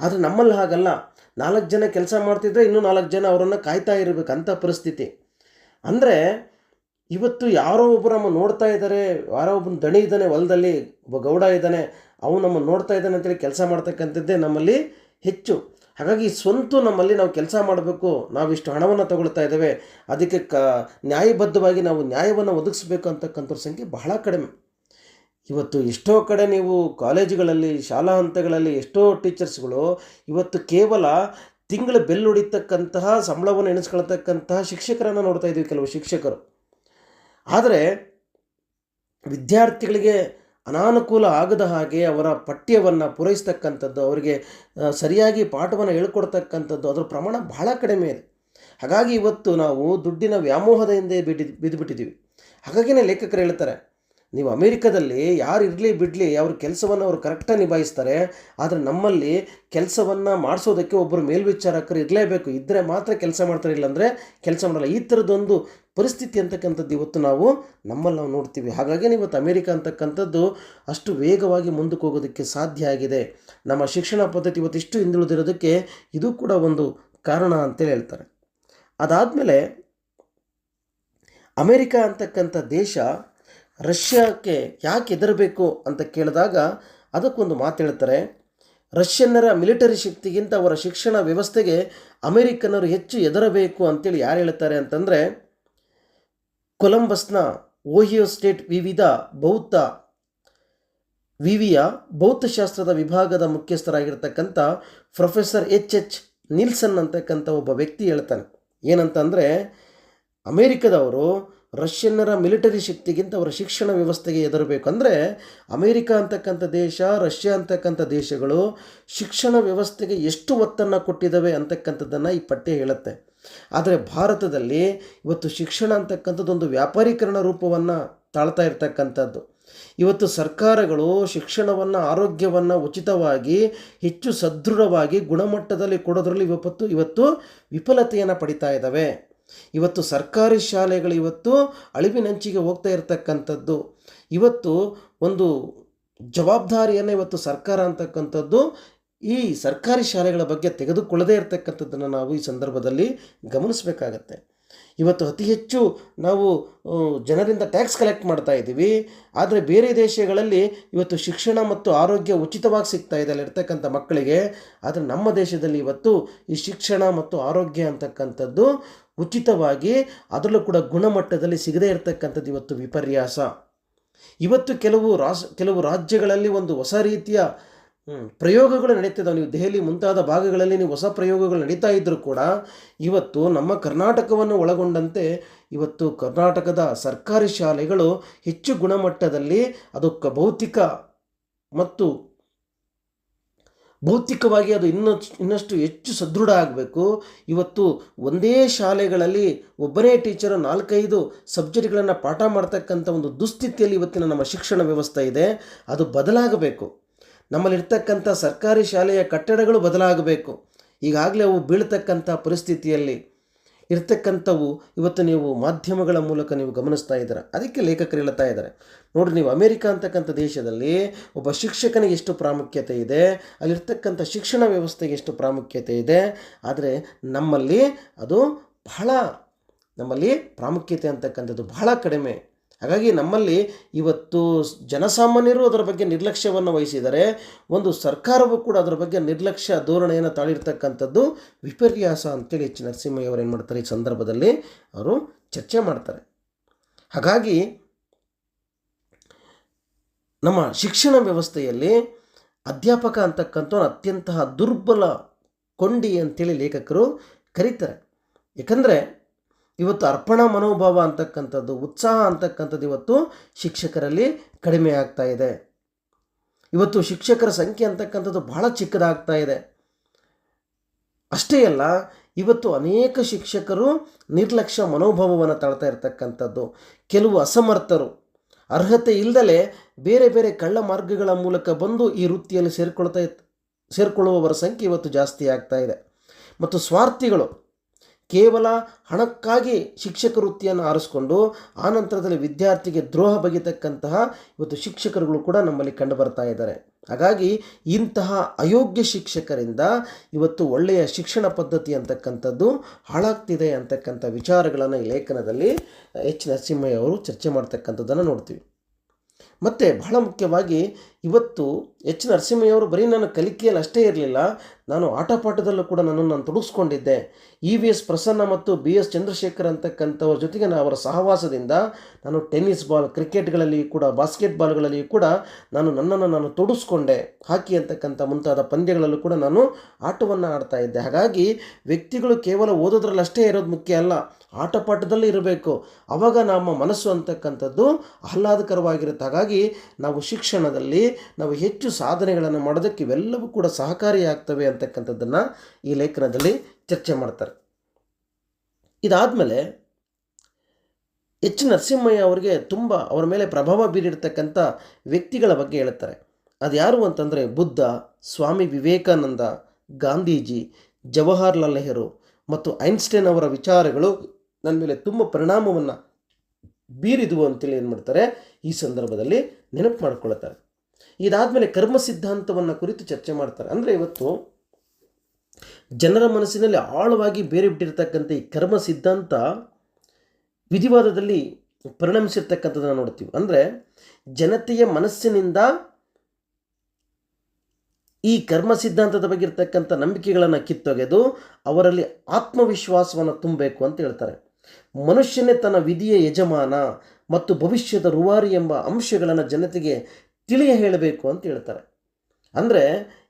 ಆದರೆ ನಮ್ಮಲ್ಲಿ ಹಾಗಲ್ಲ. ನಾಲ್ಕು ಜನ ಕೆಲಸ ಮಾಡ್ತಿದ್ರೆ ಇನ್ನೂ ನಾಲ್ಕು ಜನ ಅವರನ್ನು ಕಾಯ್ತಾ ಇರಬೇಕು ಅಂಥ ಪರಿಸ್ಥಿತಿ. ಅಂದರೆ ಇವತ್ತು ಯಾರೋ ಒಬ್ಬರು ನಮ್ಮ ನೋಡ್ತಾ ಇದ್ದಾರೆ ಯಾರೋ ಒಬ್ಬನ ದಣಿ ಇದ್ದಾನೆ ಹೊಲದಲ್ಲಿ, ಒಬ್ಬ ಗೌಡ ಇದ್ದಾನೆ, ಅವನು ನಮ್ಮನ್ನು ನೋಡ್ತಾ ಇದ್ದಾನೆ ಅಂತೇಳಿ ಕೆಲಸ ಮಾಡ್ತಕ್ಕಂಥದ್ದೇ ನಮ್ಮಲ್ಲಿ ಹೆಚ್ಚು. ಹಾಗಾಗಿ ಸ್ವಂತ ನಮ್ಮಲ್ಲಿ ನಾವು ಕೆಲಸ ಮಾಡಬೇಕು ನಾವಿಷ್ಟು ಹಣವನ್ನು ತಗೊಳ್ತಾ ಇದ್ದೇವೆ, ಅದಕ್ಕೆ ಕ, ನ್ಯಾಯಬದ್ಧವಾಗಿ ನಾವು ನ್ಯಾಯವನ್ನು ಒದಗಿಸ್ಬೇಕು ಅಂತಕ್ಕಂಥವ್ರ ಸಂಖ್ಯೆ ಬಹಳ ಕಡಿಮೆ. ಇವತ್ತು ಎಷ್ಟೋ ಕಡೆ ನೀವು ಕಾಲೇಜುಗಳಲ್ಲಿ, ಶಾಲಾ ಹಂತಗಳಲ್ಲಿ ಎಷ್ಟೋ ಟೀಚರ್ಸ್ಗಳು ಇವತ್ತು ಕೇವಲ ತಿಂಗಳ ಬೆಲ್ಲುಡಿತಕ್ಕಂತಹ ಸಂಬಳವನ್ನು ಎಣಿಸ್ಕೊಳ್ತಕ್ಕಂತಹ ಶಿಕ್ಷಕರನ್ನು ನೋಡ್ತಾ ಇದ್ದೀವಿ ಕೆಲವು ಶಿಕ್ಷಕರು. ಆದರೆ ವಿದ್ಯಾರ್ಥಿಗಳಿಗೆ ಅನಾನುಕೂಲ ಆಗದ ಹಾಗೆ ಅವರ ಪಠ್ಯವನ್ನು ಪೂರೈಸ್ತಕ್ಕಂಥದ್ದು, ಅವರಿಗೆ ಸರಿಯಾಗಿ ಪಾಠವನ್ನು ಹೇಳ್ಕೊಡ್ತಕ್ಕಂಥದ್ದು ಅದರ ಪ್ರಮಾಣ ಬಹಳ ಕಡಿಮೆ ಇದೆ. ಹಾಗಾಗಿ ಇವತ್ತು ನಾವು ದುಡ್ಡಿನ ವ್ಯಾಮೋಹದ ಹಿಂದೆ ಬಿದ್ದು ಬಿದ್ದುಬಿಟ್ಟಿದ್ದೀವಿ ಹಾಗಾಗಿನೇ ಲೇಖಕರು ಹೇಳ್ತಾರೆ ನೀವು ಅಮೇರಿಕಾದಲ್ಲಿ ಯಾರು ಇರಲಿ ಬಿಡಲಿ ಅವ್ರ ಕೆಲಸವನ್ನು ಅವರು ಕರೆಕ್ಟಾಗಿ ನಿಭಾಯಿಸ್ತಾರೆ, ಆದರೆ ನಮ್ಮಲ್ಲಿ ಕೆಲಸವನ್ನು ಮಾಡಿಸೋದಕ್ಕೆ ಒಬ್ಬರು ಮೇಲ್ವಿಚಾರಕರು ಇರಲೇಬೇಕು. ಇದ್ದರೆ ಮಾತ್ರ ಕೆಲಸ ಮಾಡ್ತಾರೆ, ಇಲ್ಲಾಂದರೆ ಕೆಲಸ ಮಾಡಲ್ಲ. ಈ ಥರದೊಂದು ಪರಿಸ್ಥಿತಿ ಅಂತಕ್ಕಂಥದ್ದು ಇವತ್ತು ನಾವು ನಮ್ಮಲ್ಲಿ ನಾವು ನೋಡ್ತೀವಿ. ಹಾಗಾಗಿ ಇವತ್ತು ಅಮೇರಿಕ ಅಂತಕ್ಕಂಥದ್ದು ಅಷ್ಟು ವೇಗವಾಗಿ ಮುಂದಕ್ಕೆ ಹೋಗೋದಕ್ಕೆ ಸಾಧ್ಯ ಆಗಿದೆ. ನಮ್ಮ ಶಿಕ್ಷಣ ಪದ್ಧತಿ ಇವತ್ತು ಇಷ್ಟು ಹಿಂದುಳಿದಿರೋದಕ್ಕೆ ಇದು ಕೂಡ ಒಂದು ಕಾರಣ ಅಂತೇಳಿ ಹೇಳ್ತಾರೆ. ಅದಾದಮೇಲೆ ಅಮೇರಿಕ ಅಂತಕ್ಕಂಥ ದೇಶ ರಷ್ಯಾಕ್ಕೆ ಯಾಕೆ ಹೆದರಬೇಕು ಅಂತ ಕೇಳಿದಾಗ ಅದಕ್ಕೊಂದು ಮಾತು ಹೇಳ್ತಾರೆ. ರಷ್ಯನ್ನರ ಮಿಲಿಟರಿ ಶಕ್ತಿಗಿಂತ ಅವರ ಶಿಕ್ಷಣ ವ್ಯವಸ್ಥೆಗೆ ಅಮೆರಿಕನ್ನರು ಹೆಚ್ಚು ಹೆದರಬೇಕು ಅಂತೇಳಿ ಯಾರು ಹೇಳ್ತಾರೆ ಅಂತಂದರೆ, ಕೊಲಂಬಸ್ನ ಓಹಿಯೋ ಸ್ಟೇಟ್ ವಿವಿಧ ಬೌದ್ಧ, ವಿವಿಯ ಭೌತಶಾಸ್ತ್ರದ ವಿಭಾಗದ ಮುಖ್ಯಸ್ಥರಾಗಿರ್ತಕ್ಕಂಥ ಪ್ರೊಫೆಸರ್ ಎಚ್ ಎಚ್ ನಿಲ್ಸನ್ ಅಂತಕ್ಕಂಥ ಒಬ್ಬ ವ್ಯಕ್ತಿ ಹೇಳ್ತಾನೆ. ಏನಂತಂದರೆ, ಅಮೇರಿಕದವರು ರಷ್ಯನ್ನರ ಮಿಲಿಟರಿ ಶಕ್ತಿಗಿಂತ ಅವರ ಶಿಕ್ಷಣ ವ್ಯವಸ್ಥೆಗೆ ಎದುರಬೇಕು ಅಂದರೆ ಅಮೇರಿಕ ಅಂತಕ್ಕಂಥ ದೇಶ, ರಷ್ಯಾ ಅಂತಕ್ಕಂಥ ದೇಶಗಳು ಶಿಕ್ಷಣ ವ್ಯವಸ್ಥೆಗೆ ಎಷ್ಟು ಒತ್ತನ್ನು ಕೊಟ್ಟಿದ್ದಾವೆ ಅಂತಕ್ಕಂಥದ್ದನ್ನು ಈ ಪಠ್ಯ ಹೇಳುತ್ತೆ. ಆದರೆ ಭಾರತದಲ್ಲಿ ಇವತ್ತು ಶಿಕ್ಷಣ ಅಂತಕ್ಕಂಥದ್ದೊಂದು ವ್ಯಾಪಾರೀಕರಣ ರೂಪವನ್ನು ತಾಳ್ತಾ ಇರ್ತಕ್ಕಂಥದ್ದು. ಇವತ್ತು ಸರ್ಕಾರಗಳು ಶಿಕ್ಷಣವನ್ನು, ಆರೋಗ್ಯವನ್ನು ಉಚಿತವಾಗಿ, ಹೆಚ್ಚು ಸದೃಢವಾಗಿ ಗುಣಮಟ್ಟದಲ್ಲಿ ಕೊಡೋದ್ರಲ್ಲಿ ಇವತ್ತು ಇವತ್ತು ವಿಫಲತೆಯನ್ನು ಪಡಿತಾ ಇದ್ದಾವೆ. ಇವತ್ತು ಸರ್ಕಾರಿ ಶಾಲೆಗಳು ಇವತ್ತು ಅಳಿವಿನಂಚಿಗೆ ಹೋಗ್ತಾ ಇರತಕ್ಕಂಥದ್ದು. ಇವತ್ತು ಒಂದು ಜವಾಬ್ದಾರಿಯನ್ನು ಇವತ್ತು ಸರ್ಕಾರ ಅಂತಕ್ಕಂಥದ್ದು ಈ ಸರ್ಕಾರಿ ಶಾಲೆಗಳ ಬಗ್ಗೆ ತೆಗೆದುಕೊಳ್ಳದೇ ಇರತಕ್ಕಂಥದ್ದನ್ನು ನಾವು ಈ ಸಂದರ್ಭದಲ್ಲಿ ಗಮನಿಸಬೇಕಾಗತ್ತೆ. ಇವತ್ತು ಅತಿ ಹೆಚ್ಚು ನಾವು ಜನರಿಂದ ಟ್ಯಾಕ್ಸ್ ಕಲೆಕ್ಟ್ ಮಾಡ್ತಾ ಇದ್ದೀವಿ. ಆದರೆ ಬೇರೆ ದೇಶಗಳಲ್ಲಿ ಇವತ್ತು ಶಿಕ್ಷಣ ಮತ್ತು ಆರೋಗ್ಯ ಉಚಿತವಾಗಿ ಸಿಗ್ತಾ ಇದೆ ಅಲ್ಲಿರ್ತಕ್ಕಂಥ ಮಕ್ಕಳಿಗೆ. ಆದರೆ ನಮ್ಮ ದೇಶದಲ್ಲಿ ಇವತ್ತು ಈ ಶಿಕ್ಷಣ ಮತ್ತು ಆರೋಗ್ಯ ಅಂತಕ್ಕಂಥದ್ದು ಉಚಿತವಾಗಿ ಅದರಲ್ಲೂ ಕೂಡ ಗುಣಮಟ್ಟದಲ್ಲಿ ಸಿಗದೇ ಇರತಕ್ಕಂಥದ್ದು ಇವತ್ತು ವಿಪರ್ಯಾಸ. ಇವತ್ತು ಕೆಲವು ರಾಸ್ ಕೆಲವು ರಾಜ್ಯಗಳಲ್ಲಿ ಒಂದು ಹೊಸ ರೀತಿಯ ಪ್ರಯೋಗಗಳು ನಡೀತಿದ್ದಾವೆ ನೀವು ದೆಹಲಿ ಮುಂತಾದ ಭಾಗಗಳಲ್ಲಿ ನೀವು ಹೊಸ ಪ್ರಯೋಗಗಳು ನಡೀತಾ ಇದ್ದರೂ ಕೂಡ ಇವತ್ತು ನಮ್ಮ ಕರ್ನಾಟಕವನ್ನು ಒಳಗೊಂಡಂತೆ ಇವತ್ತು ಕರ್ನಾಟಕದ ಸರ್ಕಾರಿ ಶಾಲೆಗಳು ಹೆಚ್ಚು ಗುಣಮಟ್ಟದಲ್ಲಿ ಅದಕ್ಕೆ ಭೌತಿಕ ಮತ್ತು ಭೌತಿಕವಾಗಿ ಅದು ಇನ್ನೂ ಇನ್ನಷ್ಟು ಹೆಚ್ಚು ಸದೃಢ ಆಗಬೇಕು. ಇವತ್ತು ಒಂದೇ ಶಾಲೆಗಳಲ್ಲಿ ಒಬ್ಬನೇ ಟೀಚರು ನಾಲ್ಕೈದು ಸಬ್ಜೆಕ್ಟ್ಗಳನ್ನು ಪಾಠ ಮಾಡ್ತಕ್ಕಂಥ ಒಂದು ದುಸ್ಥಿತಿಯಲ್ಲಿ ಇವತ್ತಿನ ನಮ್ಮ ಶಿಕ್ಷಣ ವ್ಯವಸ್ಥೆ ಇದೆ. ಅದು ಬದಲಾಗಬೇಕು. ನಮ್ಮಲ್ಲಿರ್ತಕ್ಕಂಥ ಸರ್ಕಾರಿ ಶಾಲೆಯ ಕಟ್ಟಡಗಳು ಬದಲಾಗಬೇಕು. ಈಗಾಗಲೇ ಅವು ಬೀಳ್ತಕ್ಕಂಥ ಪರಿಸ್ಥಿತಿಯಲ್ಲಿ ಇರ್ತಕ್ಕಂಥವು ಇವತ್ತು ನೀವು ಮಾಧ್ಯಮಗಳ ಮೂಲಕ ನೀವು ಗಮನಿಸ್ತಾ ಇದ್ದೀರ? ಅದಕ್ಕೆ ಲೇಖಕರು ಹೇಳ್ತಾ ಇದ್ದಾರೆ. ನೋಡಿರಿ, ನೀವು ಅಮೇರಿಕ ಅಂತಕ್ಕಂಥ ದೇಶದಲ್ಲಿ ಒಬ್ಬ ಶಿಕ್ಷಕನಿಗೆ ಎಷ್ಟು ಪ್ರಾಮುಖ್ಯತೆ ಇದೆ, ಅಲ್ಲಿರ್ತಕ್ಕಂಥ ಶಿಕ್ಷಣ ವ್ಯವಸ್ಥೆಗೆ ಎಷ್ಟು ಪ್ರಾಮುಖ್ಯತೆ ಇದೆ, ಆದರೆ ನಮ್ಮಲ್ಲಿ ಅದು ಬಹಳ, ನಮ್ಮಲ್ಲಿ ಪ್ರಾಮುಖ್ಯತೆ ಅಂತಕ್ಕಂಥದ್ದು ಬಹಳ ಕಡಿಮೆ. ಹಾಗಾಗಿ ನಮ್ಮಲ್ಲಿ ಇವತ್ತು ಜನಸಾಮಾನ್ಯರು ಅದರ ಬಗ್ಗೆ ನಿರ್ಲಕ್ಷ್ಯವನ್ನು ವಹಿಸಿದರೆ, ಒಂದು ಸರ್ಕಾರವು ಕೂಡ ಅದರ ಬಗ್ಗೆ ನಿರ್ಲಕ್ಷ್ಯ ಧೋರಣೆಯನ್ನು ತಾಳಿರ್ತಕ್ಕಂಥದ್ದು ವಿಪರ್ಯಾಸ ಅಂತೇಳಿ ಎಚ್ ನರಸಿಂಹಯ್ಯ ಅವರು ಏನು ಮಾಡ್ತಾರೆ ಈ ಸಂದರ್ಭದಲ್ಲಿ? ಅವರು ಚರ್ಚೆ ಮಾಡ್ತಾರೆ. ಹಾಗಾಗಿ ನಮ್ಮ ಶಿಕ್ಷಣ ವ್ಯವಸ್ಥೆಯಲ್ಲಿ ಅಧ್ಯಾಪಕ ಅಂತಕ್ಕಂಥ ಅತ್ಯಂತ ದುರ್ಬಲ ಕೊಂಡಿ ಅಂತೇಳಿ ಲೇಖಕರು ಕರೀತಾರೆ. ಯಾಕಂದರೆ ಇವತ್ತು ಅರ್ಪಣಾ ಮನೋಭಾವ ಅಂತಕ್ಕಂಥದ್ದು, ಉತ್ಸಾಹ ಅಂತಕ್ಕಂಥದ್ದು ಇವತ್ತು ಶಿಕ್ಷಕರಲ್ಲಿ ಕಡಿಮೆ ಆಗ್ತಾ ಇದೆ. ಇವತ್ತು ಶಿಕ್ಷಕರ ಸಂಖ್ಯೆ ಅಂತಕ್ಕಂಥದ್ದು ಬಹಳ ಚಿಕ್ಕದಾಗ್ತಾ ಇದೆ. ಅಷ್ಟೇ ಅಲ್ಲ, ಇವತ್ತು ಅನೇಕ ಶಿಕ್ಷಕರು ನಿರ್ಲಕ್ಷ್ಯ ಮನೋಭಾವವನ್ನು ತಾಳ್ತಾ ಇರತಕ್ಕಂಥದ್ದು. ಕೆಲವು ಅಸಮರ್ಥರು, ಅರ್ಹತೆ ಇಲ್ಲದಲೇ ಬೇರೆ ಬೇರೆ ಕಳ್ಳ ಮಾರ್ಗಗಳ ಮೂಲಕ ಬಂದು ಈ ವೃತ್ತಿಯಲ್ಲಿ ಸೇರಿಕೊಳ್ತಾ ಸೇರಿಕೊಳ್ಳುವವರ ಸಂಖ್ಯೆ ಇವತ್ತು ಜಾಸ್ತಿ ಆಗ್ತಾ ಇದೆ. ಮತ್ತು ಸ್ವಾರ್ಥಿಗಳು ಕೇವಲ ಹಣಕ್ಕಾಗಿ ಶಿಕ್ಷಕ ವೃತ್ತಿಯನ್ನು ಆರಿಸ್ಕೊಂಡು ಆನಂತರದಲ್ಲಿ ವಿದ್ಯಾರ್ಥಿಗೆ ದ್ರೋಹ ಬಗೆತಕ್ಕಂತಹ ಇವತ್ತು ಶಿಕ್ಷಕರುಗಳು ಕೂಡ ನಮ್ಮಲ್ಲಿ ಕಂಡು ಬರ್ತಾ ಇದ್ದಾರೆ. ಹಾಗಾಗಿ ಇಂತಹ ಅಯೋಗ್ಯ ಶಿಕ್ಷಕರಿಂದ ಇವತ್ತು ಒಳ್ಳೆಯ ಶಿಕ್ಷಣ ಪದ್ಧತಿ ಅಂತಕ್ಕಂಥದ್ದು ಹಾಳಾಗ್ತಿದೆ ಅಂತಕ್ಕಂಥ ವಿಚಾರಗಳನ್ನು ಈ ಲೇಖನದಲ್ಲಿ ಎಚ್ ನರಸಿಂಹಯ್ಯ ಅವರು ಚರ್ಚೆ ಮಾಡ್ತಕ್ಕಂಥದ್ದನ್ನು ನೋಡ್ತೀವಿ. ಮತ್ತು ಬಹಳ ಮುಖ್ಯವಾಗಿ ಇವತ್ತು ಎಚ್ ನರಸಿಂಹಯ್ಯವರು ಬರೀ ನನ್ನ ಕಲಿಕೆಯಲ್ಲಿ ಅಷ್ಟೇ ಇರಲಿಲ್ಲ, ನಾನು ಆಟಪಾಠದಲ್ಲೂ ಕೂಡ ನನ್ನನ್ನು ನಾನು ತೊಡಗಿಸ್ಕೊಂಡಿದ್ದೆ. ಇ ವಿ ಎಸ್ ಪ್ರಸನ್ನ ಮತ್ತು ಬಿ ಎಸ್ ಚಂದ್ರಶೇಖರ್ ಅಂತಕ್ಕಂಥವ್ರ ಜೊತೆಗೆ ನಾನು ಅವರ ಸಹವಾಸದಿಂದ ನಾನು ಟೆನ್ನಿಸ್ ಬಾಲ್, ಕ್ರಿಕೆಟ್ಗಳಲ್ಲಿ ಕೂಡ ಬಾಸ್ಕೆಟ್ ಬಾಲ್ಗಳಲ್ಲಿ ಕೂಡ ನಾನು ನನ್ನನ್ನು ನಾನು ತೊಡಗಿಸ್ಕೊಂಡೆ. ಹಾಕಿ ಅಂತಕ್ಕಂಥ ಮುಂತಾದ ಪಂದ್ಯಗಳಲ್ಲೂ ಕೂಡ ನಾನು ಆಟವನ್ನು ಆಡ್ತಾ ಇದ್ದೆ. ಹಾಗಾಗಿ ವ್ಯಕ್ತಿಗಳು ಕೇವಲ ಓದೋದ್ರಲ್ಲಿ ಅಷ್ಟೇ ಇರೋದು ಮುಖ್ಯ ಅಲ್ಲ. ಆಟಪಾಠದಲ್ಲಿ ಇರಬೇಕು. ಆವಾಗ ನಮ್ಮ ಮನಸ್ಸು ಅಂತಕ್ಕಂಥದ್ದು ಆಹ್ಲಾದಕರವಾಗಿರುತ್ತೆ ಹಾಗಾಗಿ ನಾವು ಶಿಕ್ಷಣದಲ್ಲಿ ನಾವು ಹೆಚ್ಚು ಸಾಧನೆಗಳನ್ನು ಮಾಡೋದಕ್ಕೆ ಇವೆಲ್ಲವೂ ಕೂಡ ಸಹಕಾರಿಯಾಗ್ತವೆ ಅಂತಕ್ಕಂಥದ್ದನ್ನು ಈ ಲೇಖನದಲ್ಲಿ ಚರ್ಚೆ ಮಾಡ್ತಾರೆ. ಇದಾದಮೇಲೆ ಎಚ್. ನರಸಿಂಹಯ್ಯ ಅವರಿಗೆ ತುಂಬ ಅವರ ಮೇಲೆ ಪ್ರಭಾವ ಬೀರಿರ್ತಕ್ಕಂಥ ವ್ಯಕ್ತಿಗಳ ಬಗ್ಗೆ ಹೇಳ್ತಾರೆ. ಅದು ಯಾರು ಅಂತಂದರೆ ಬುದ್ಧ, ಸ್ವಾಮಿ ವಿವೇಕಾನಂದ, ಗಾಂಧೀಜಿ, ಜವಾಹರ್ಲಾಲ್ ನೆಹರು ಮತ್ತು ಐನ್ಸ್ಟೈನ್ ಅವರ ವಿಚಾರಗಳು ನನ್ನ ಮೇಲೆ ತುಂಬ ಪರಿಣಾಮವನ್ನು ಬೀರಿದುವು ಅಂತೇಳಿ ಏನು ಮಾಡ್ತಾರೆ? ಈ ಸಂದರ್ಭದಲ್ಲಿ ನೆನಪು ಮಾಡ್ಕೊಳ್ತಾರೆ. ಇದಾದಮೇಲೆ ಕರ್ಮ ಸಿದ್ಧಾಂತವನ್ನು ಕುರಿತು ಚರ್ಚೆ ಮಾಡ್ತಾರೆ. ಅಂದರೆ ಇವತ್ತು ಜನರ ಮನಸ್ಸಿನಲ್ಲಿ ಆಳವಾಗಿ ಬೇರೆ ಬಿಟ್ಟಿರ್ತಕ್ಕಂಥ ಈ ಕರ್ಮ ಸಿದ್ಧಾಂತ ವಿಧಿವಾದದಲ್ಲಿ ಪರಿಣಮಿಸಿರ್ತಕ್ಕಂಥದ್ದನ್ನು ನೋಡ್ತೀವಿ. ಅಂದರೆ ಜನತೆಯ ಮನಸ್ಸಿನಿಂದ ಈ ಕರ್ಮ ಸಿದ್ಧಾಂತದ ಬಗ್ಗೆ ಇರ್ತಕ್ಕಂಥ ನಂಬಿಕೆಗಳನ್ನು ಕಿತ್ತೊಗೆದು ಅವರಲ್ಲಿ ಆತ್ಮವಿಶ್ವಾಸವನ್ನು ತುಂಬಬೇಕು ಅಂತ ಹೇಳ್ತಾರೆ. ಮನುಷ್ಯನೇ ತನ್ನ ವಿಧಿಯ ಯಜಮಾನ ಮತ್ತು ಭವಿಷ್ಯದ ರೂವಾರಿ ಎಂಬ ಅಂಶಗಳನ್ನು ಜನತೆಗೆ ತಿಳಿಯ ಹೇಳಬೇಕು ಅಂತ ಹೇಳ್ತಾರೆ. ಅಂದರೆ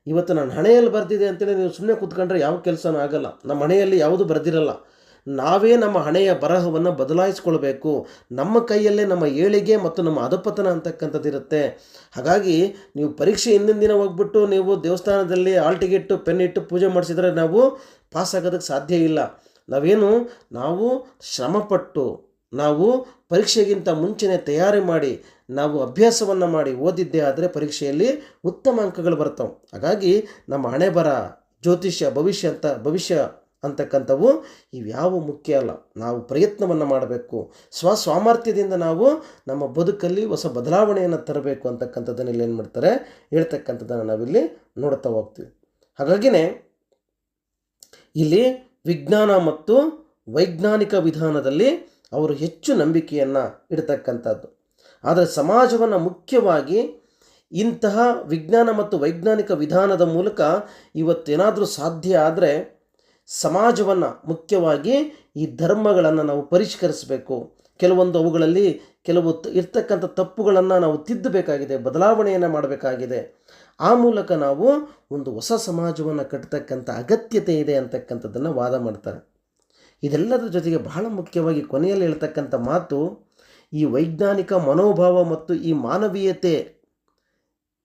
ಇವತ್ತು ನಾನು ಹಣೆಯಲ್ಲಿ ಬರೆದಿದೆ ಅಂತೇಳಿ ನೀವು ಸುಮ್ಮನೆ ಕೂತ್ಕೊಂಡ್ರೆ ಯಾವ ಕೆಲಸನೂ ಆಗಲ್ಲ. ನಮ್ಮ ಹಣೆಯಲ್ಲಿ ಯಾವುದು ಬರೆದಿರಲ್ಲ. ನಾವೇ ನಮ್ಮ ಹಣೆಯ ಬರಹವನ್ನು ಬದಲಾಯಿಸ್ಕೊಳ್ಬೇಕು. ನಮ್ಮ ಕೈಯಲ್ಲೇ ನಮ್ಮ ಏಳಿಗೆ ಮತ್ತು ನಮ್ಮ ಅಧಪತನ ಅಂತಕ್ಕಂಥದ್ದು ಇರುತ್ತೆ. ಹಾಗಾಗಿ ನೀವು ಪರೀಕ್ಷೆ ಹಿಂದಿನ ದಿನ ಹೋಗ್ಬಿಟ್ಟು ನೀವು ದೇವಸ್ಥಾನದಲ್ಲಿ ಆಲ್ಟಿಗೆ ಇಟ್ಟು ಪೆನ್ ಇಟ್ಟು ಪೂಜೆ ಮಾಡಿಸಿದರೆ ನಾವು ಪಾಸ್ ಆಗೋದಕ್ಕೆ ಸಾಧ್ಯ ಇಲ್ಲ. ನಾವೇನು, ನಾವು ಶ್ರಮಪಟ್ಟು, ನಾವು ಪರೀಕ್ಷೆಗಿಂತ ಮುಂಚೆನೇ ತಯಾರಿ ಮಾಡಿ, ನಾವು ಅಭ್ಯಾಸವನ್ನು ಮಾಡಿ ಓದಿದ್ದೇ ಆದರೆ ಪರೀಕ್ಷೆಯಲ್ಲಿ ಉತ್ತಮ ಅಂಕಗಳು ಬರ್ತವೆ ಹಾಗಾಗಿ ನಮ್ಮ ಹಣೆ ಬರ ಜ್ಯೋತಿಷ್ಯ, ಭವಿಷ್ಯ ಅಂತ, ಭವಿಷ್ಯ ಅಂತಕ್ಕಂಥವು ಇವ್ಯಾವು ಮುಖ್ಯ ಅಲ್ಲ. ನಾವು ಪ್ರಯತ್ನವನ್ನು ಮಾಡಬೇಕು. ಸ್ವ ಸ್ವಾಮರ್ಥ್ಯದಿಂದ ನಾವು ನಮ್ಮ ಬದುಕಲ್ಲಿ ಹೊಸ ಬದಲಾವಣೆಯನ್ನು ತರಬೇಕು ಅಂತಕ್ಕಂಥದ್ದನ್ನು ಇಲ್ಲಿ ಏನು ಮಾಡ್ತಾರೆ, ಹೇಳ್ತಕ್ಕಂಥದ್ದನ್ನು ನಾವಿಲ್ಲಿ ನೋಡ್ತಾ ಹೋಗ್ತೀವಿ. ಹಾಗಾಗಿನೇ, ಇಲ್ಲಿ ವಿಜ್ಞಾನ ಮತ್ತು ವೈಜ್ಞಾನಿಕ ವಿಧಾನದಲ್ಲಿ ಅವರು ಹೆಚ್ಚು ನಂಬಿಕೆಯನ್ನು ಇಡತಕ್ಕಂಥದ್ದು. ಆದರೆ ಸಮಾಜವನ್ನು ಮುಖ್ಯವಾಗಿ ಇಂತಹ ವಿಜ್ಞಾನ ಮತ್ತು ವೈಜ್ಞಾನಿಕ ವಿಧಾನದ ಮೂಲಕ ಇವತ್ತೇನಾದರೂ ಸಾಧ್ಯ ಆದರೆ ಸಮಾಜವನ್ನು ಮುಖ್ಯವಾಗಿ ಈ ಧರ್ಮಗಳನ್ನು ನಾವು ಪರಿಷ್ಕರಿಸಬೇಕು. ಕೆಲವೊಂದು ಅವುಗಳಲ್ಲಿ ಕೆಲವು ಇರ್ತಕ್ಕಂಥ ತಪ್ಪುಗಳನ್ನು ನಾವು ತಿದ್ದಬೇಕಾಗಿದೆ, ಬದಲಾವಣೆಯನ್ನು ಮಾಡಬೇಕಾಗಿದೆ. ಆ ಮೂಲಕ ನಾವು ಒಂದು ಹೊಸ ಸಮಾಜವನ್ನು ಕಟ್ಟತಕ್ಕಂಥ ಅಗತ್ಯತೆ ಇದೆ ಅಂತಕ್ಕಂಥದ್ದನ್ನು ವಾದ ಮಾಡ್ತಾರೆ. ಇದೆಲ್ಲದರ ಜೊತೆಗೆ ಬಹಳ ಮುಖ್ಯವಾಗಿ ಕೊನೆಯಲ್ಲಿ ಹೇಳ್ತಕ್ಕಂಥ ಮಾತು, ಈ ವೈಜ್ಞಾನಿಕ ಮನೋಭಾವ ಮತ್ತು ಈ ಮಾನವೀಯತೆ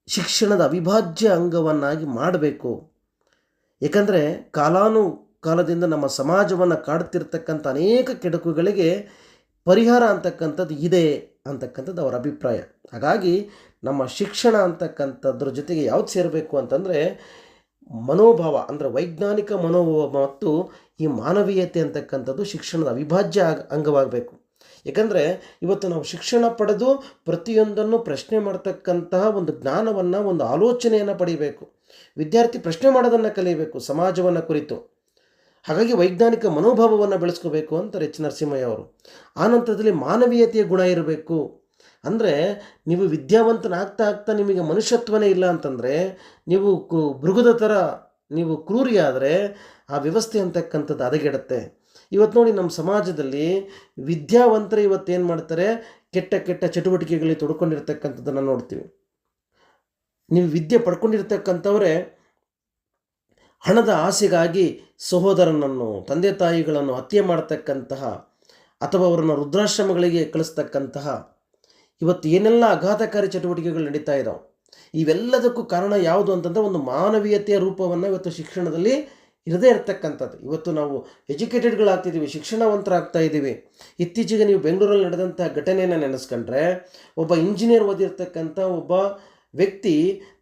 ಶಿಕ್ಷಣದ ಅವಿಭಾಜ್ಯ ಅಂಗವನ್ನಾಗಿ ಮಾಡಬೇಕು. ಏಕೆಂದರೆ ಕಾಲಾನು ಕಾಲದಿಂದ ನಮ್ಮ ಸಮಾಜವನ್ನು ಕಾಡ್ತಿರ್ತಕ್ಕಂಥ ಅನೇಕ ಕೆಡಕುಗಳಿಗೆ ಪರಿಹಾರ ಅಂತಕ್ಕಂಥದ್ದು ಇದೆ ಅಂತಕ್ಕಂಥದ್ದು ಅವರ ಅಭಿಪ್ರಾಯ. ಹಾಗಾಗಿ ನಮ್ಮ ಶಿಕ್ಷಣ ಅಂತಕ್ಕಂಥದ್ರ ಜೊತೆಗೆ ಯಾವ್ದು ಸೇರಬೇಕು ಅಂತಂದರೆ ಮನೋಭಾವ, ಅಂದರೆ ವೈಜ್ಞಾನಿಕ ಮನೋಭಾವ ಮತ್ತು ಈ ಮಾನವೀಯತೆ ಅಂತಕ್ಕಂಥದ್ದು ಶಿಕ್ಷಣದ ಅವಿಭಾಜ್ಯ ಅಂಗವಾಗಬೇಕು. ಯಾಕಂದರೆ ಇವತ್ತು ನಾವು ಶಿಕ್ಷಣ ಪಡೆದು ಪ್ರತಿಯೊಂದನ್ನು ಪ್ರಶ್ನೆ ಮಾಡ್ತಕ್ಕಂತಹ ಒಂದು ಜ್ಞಾನವನ್ನು, ಒಂದು ಆಲೋಚನೆಯನ್ನು ಪಡಿಬೇಕು. ವಿದ್ಯಾರ್ಥಿ ಪ್ರಶ್ನೆ ಮಾಡೋದನ್ನು ಕಲಿಯಬೇಕು ಸಮಾಜವನ್ನು ಕುರಿತು. ಹಾಗಾಗಿ ವೈಜ್ಞಾನಿಕ ಮನೋಭಾವವನ್ನು ಬೆಳೆಸ್ಕೋಬೇಕು ಅಂತಾರೆ ಎಚ್. ನರಸಿಂಹಯ್ಯ ಅವರು. ಆನಂತರದಲ್ಲಿ ಮಾನವೀಯತೆಯ ಗುಣ ಇರಬೇಕು. ಅಂದರೆ ನೀವು ವಿದ್ಯಾವಂತನಾಗ್ತಾ ಆಗ್ತಾ ನಿಮಗೆ ಮನುಷ್ಯತ್ವನೇ ಇಲ್ಲ ಅಂತಂದರೆ ನೀವು ಕು ಮೃಗದ ಥರ ನೀವು ಕ್ರೂರಿ ಆದರೆ ಆ ವ್ಯವಸ್ಥೆ ಅಂತಕ್ಕಂಥದ್ದು ಹದಗೆಡುತ್ತೆ. ಇವತ್ತು ನೋಡಿ ನಮ್ಮ ಸಮಾಜದಲ್ಲಿ ವಿದ್ಯಾವಂತರು ಇವತ್ತೇನು ಮಾಡ್ತಾರೆ? ಕೆಟ್ಟ ಕೆಟ್ಟ ಚಟುವಟಿಕೆಗಳಲ್ಲಿ ತೊಡ್ಕೊಂಡಿರ್ತಕ್ಕಂಥದ್ದನ್ನು ನೋಡ್ತೀವಿ. ನೀವು ವಿದ್ಯೆ ಪಡ್ಕೊಂಡಿರ್ತಕ್ಕಂಥವರೇ ಹಣದ ಆಸೆಗಾಗಿ ಸಹೋದರನನ್ನು, ತಂದೆ ತಾಯಿಗಳನ್ನು ಹತ್ಯೆ ಮಾಡತಕ್ಕಂತಹ ಅಥವಾ ಅವರನ್ನು ವೃದ್ಧಾಶ್ರಮಗಳಿಗೆ ಕಳಿಸ್ತಕ್ಕಂತಹ ಇವತ್ತು ಏನೆಲ್ಲ ಅಘಾತಕಾರಿ ಚಟುವಟಿಕೆಗಳು ನಡೀತಾ ಇದ್ದಾವೆ ಇವೆಲ್ಲದಕ್ಕೂ ಕಾರಣ ಯಾವುದು ಅಂತಂದರೆ ಒಂದು ಮಾನವೀಯತೆಯ ರೂಪವನ್ನು ಇವತ್ತು ಶಿಕ್ಷಣದಲ್ಲಿ ಇರದೇ ಇರತಕ್ಕಂಥದ್ದು. ಇವತ್ತು ನಾವು ಎಜುಕೇಟೆಡ್ಗಳಾಗ್ತಿದ್ದೀವಿ ಶಿಕ್ಷಣವಂತರಾಗ್ತಾ ಇದ್ದೀವಿ ಇತ್ತೀಚೆಗೆ ನೀವು ಬೆಂಗಳೂರಲ್ಲಿ ನಡೆದಂಥ ಘಟನೆಯನ್ನು ನೆನೆಸ್ಕೊಂಡ್ರೆ, ಒಬ್ಬ ಇಂಜಿನಿಯರ್ ಓದಿರ್ತಕ್ಕಂಥ ಒಬ್ಬ ವ್ಯಕ್ತಿ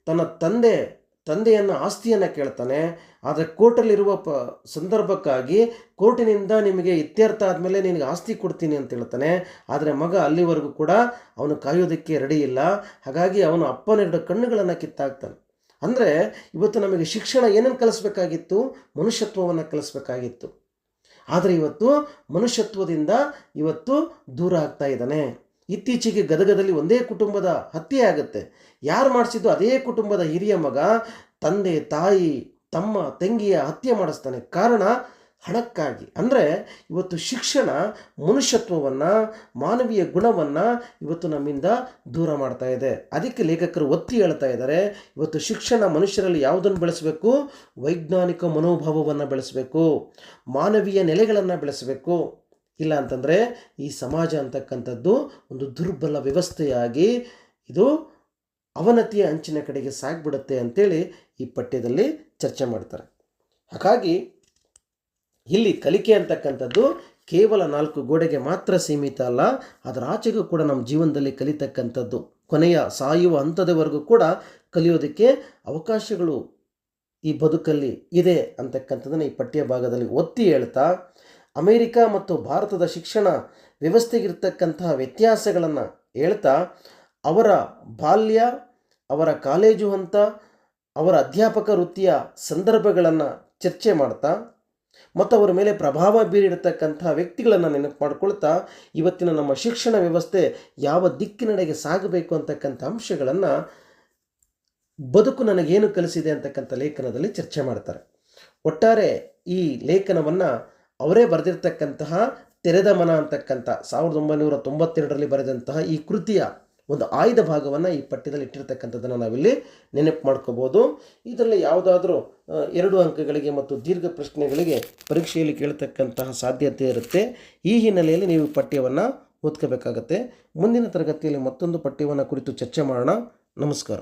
ತನ್ನ ತಂದೆ ತಂದೆಯನ್ನು ಆಸ್ತಿಯನ್ನು ಕೇಳ್ತಾನೆ, ಆದರೆ ಕೋರ್ಟಲ್ಲಿರುವ ಪ, ಸಂದರ್ಭಕ್ಕಾಗಿ ಕೋರ್ಟಿನಿಂದ ನಿಮಗೆ ಇತ್ಯರ್ಥ ಆದಮೇಲೆ ನಿನಗೆ ಆಸ್ತಿ ಕೊಡ್ತೀನಿ ಅಂತ ಹೇಳ್ತಾನೆ. ಆದರೆ ಮಗ ಅಲ್ಲಿವರೆಗೂ ಕೂಡ ಅವನು ಕಾಯೋದಕ್ಕೆ ರೆಡಿ ಇಲ್ಲ. ಹಾಗಾಗಿ ಅವನು ಅಪ್ಪನೆರಡು ಕಣ್ಣುಗಳನ್ನು ಕಿತ್ತಾಕ್ತಾನೆ. ಅಂದರೆ ಇವತ್ತು ನಮಗೆ ಶಿಕ್ಷಣ ಏನನ್ನು ಕಲಿಸ್ಬೇಕಾಗಿತ್ತು? ಮನುಷ್ಯತ್ವವನ್ನು ಕಲಿಸ್ಬೇಕಾಗಿತ್ತು. ಆದರೆ ಇವತ್ತು ಮನುಷ್ಯತ್ವದಿಂದ ಇವತ್ತು ದೂರ ಆಗ್ತಾ ಇದ್ದಾನೆ. ಇತ್ತೀಚೆಗೆ ಗದಗದಲ್ಲಿ ಒಂದೇ ಕುಟುಂಬದ ಹತ್ಯೆ ಆಗುತ್ತೆ. ಯಾರು ಮಾಡಿಸಿದ್ದು ಅದೇ ಕುಟುಂಬದ ಹಿರಿಯ ಮಗ, ತಂದೆ, ತಾಯಿ, ತಮ್ಮ ತಂಗಿಯ ಹತ್ಯೆ ಮಾಡಿಸ್ತಾನೆ. ಕಾರಣ ಹಣಕ್ಕಾಗಿ. ಅಂದರೆ ಇವತ್ತು ಶಿಕ್ಷಣ ಮನುಷ್ಯತ್ವವನ್ನು, ಮಾನವೀಯ ಗುಣವನ್ನು ಇವತ್ತು ನಮ್ಮಿಂದ ದೂರ ಮಾಡ್ತಾ ಇದೆ. ಅದಕ್ಕೆ ಲೇಖಕರು ಒತ್ತಿ ಹೇಳ್ತಾ ಇದ್ದಾರೆ, ಇವತ್ತು ಶಿಕ್ಷಣ ಮನುಷ್ಯರಲ್ಲಿ ಯಾವುದನ್ನು ಬೆಳೆಸಬೇಕು? ವೈಜ್ಞಾನಿಕ ಮನೋಭಾವವನ್ನು ಬೆಳೆಸಬೇಕು, ಮಾನವೀಯ ನೆಲೆಗಳನ್ನು ಬೆಳೆಸಬೇಕು. ಇಲ್ಲ ಅಂತಂದರೆ ಈ ಸಮಾಜ ಅಂತಕ್ಕಂಥದ್ದು ಒಂದು ದುರ್ಬಲ ವ್ಯವಸ್ಥೆಯಾಗಿ ಇದು ಅವನತಿಯ ಅಂಚಿನ ಕಡೆಗೆ ಸಾಗ್ಬಿಡುತ್ತೆ ಅಂತೇಳಿ ಈ ಪಠ್ಯದಲ್ಲಿ ಚರ್ಚೆ ಮಾಡ್ತಾರೆ. ಹಾಗಾಗಿ ಇಲ್ಲಿ ಕಲಿಕೆ ಅಂತಕ್ಕಂಥದ್ದು ಕೇವಲ ನಾಲ್ಕು ಗೋಡೆಗೆ ಮಾತ್ರ ಸೀಮಿತ ಅಲ್ಲ, ಅದರ ಆಚೆಗೂ ಕೂಡ ನಮ್ಮ ಜೀವನದಲ್ಲಿ ಕಲಿತಕ್ಕಂಥದ್ದು, ಕೊನೆಯ ಸಾಯುವ ಹಂತದವರೆಗೂ ಕೂಡ ಕಲಿಯೋದಕ್ಕೆ ಅವಕಾಶಗಳು ಈ ಬದುಕಲ್ಲಿ ಇದೆ ಅಂತಕ್ಕಂಥದ್ದನ್ನು ಈ ಪಠ್ಯ ಭಾಗದಲ್ಲಿ ಒತ್ತಿ ಹೇಳ್ತಾ ಅಮೇರಿಕ ಮತ್ತು ಭಾರತದ ಶಿಕ್ಷಣ ವ್ಯವಸ್ಥೆಗಿರ್ತಕ್ಕಂತಹ ವ್ಯತ್ಯಾಸಗಳನ್ನು ಹೇಳ್ತಾ, ಅವರ ಬಾಲ್ಯ, ಅವರ ಕಾಲೇಜು ಹಂತ, ಅವರ ಅಧ್ಯಾಪಕ ವೃತ್ತಿಯ ಸಂದರ್ಭಗಳನ್ನು ಚರ್ಚೆ ಮಾಡ್ತಾ, ಮತ್ತು ಅವರ ಮೇಲೆ ಪ್ರಭಾವ ಬೀರಿರ್ತಕ್ಕಂಥ ವ್ಯಕ್ತಿಗಳನ್ನು ನೆನಪು ಮಾಡಿಕೊಳ್ತಾ, ಇವತ್ತಿನ ನಮ್ಮ ಶಿಕ್ಷಣ ವ್ಯವಸ್ಥೆ ಯಾವ ದಿಕ್ಕಿನಡೆಗೆ ಸಾಗಬೇಕು ಅಂತಕ್ಕಂಥ ಅಂಶಗಳನ್ನು ಬದುಕು ನನಗೇನು ಕಲಿಸಿದೆ ಅಂತಕ್ಕಂಥ ಲೇಖನದಲ್ಲಿ ಚರ್ಚೆ ಮಾಡ್ತಾರೆ. ಒಟ್ಟಾರೆ ಈ ಲೇಖನವನ್ನು ಅವರೇ ಬರೆದಿರ್ತಕ್ಕಂತಹ ತೆರೆದ ಮನ ಅಂತಕ್ಕಂಥ ಸಾವಿರದ ಒಂಬೈನೂರ ತೊಂಬತ್ತೆರಡರಲ್ಲಿ ಬರೆದಂತಹ ಈ ಕೃತಿಯ ಒಂದು ಆಯ್ದ ಭಾಗವನ್ನು ಈ ಪಠ್ಯದಲ್ಲಿ ಇಟ್ಟಿರ್ತಕ್ಕಂಥದ್ದನ್ನು ನಾವಿಲ್ಲಿ ನೆನಪು ಮಾಡ್ಕೋಬೋದು. ಇದರಲ್ಲಿ ಯಾವುದಾದ್ರೂ ಎರಡು ಅಂಕಗಳಿಗೆ ಮತ್ತು ದೀರ್ಘ ಪ್ರಶ್ನೆಗಳಿಗೆ ಪರೀಕ್ಷೆಯಲ್ಲಿ ಕೇಳ್ತಕ್ಕಂತಹ ಸಾಧ್ಯತೆ ಇರುತ್ತೆ. ಈ ಹಿನ್ನೆಲೆಯಲ್ಲಿ ನೀವು ಪಠ್ಯವನ್ನು ಓದ್ಕೋಬೇಕಾಗತ್ತೆ. ಮುಂದಿನ ತರಗತಿಯಲ್ಲಿ ಮತ್ತೊಂದು ಪಠ್ಯವನ್ನು ಕುರಿತು ಚರ್ಚೆ ಮಾಡೋಣ. ನಮಸ್ಕಾರ.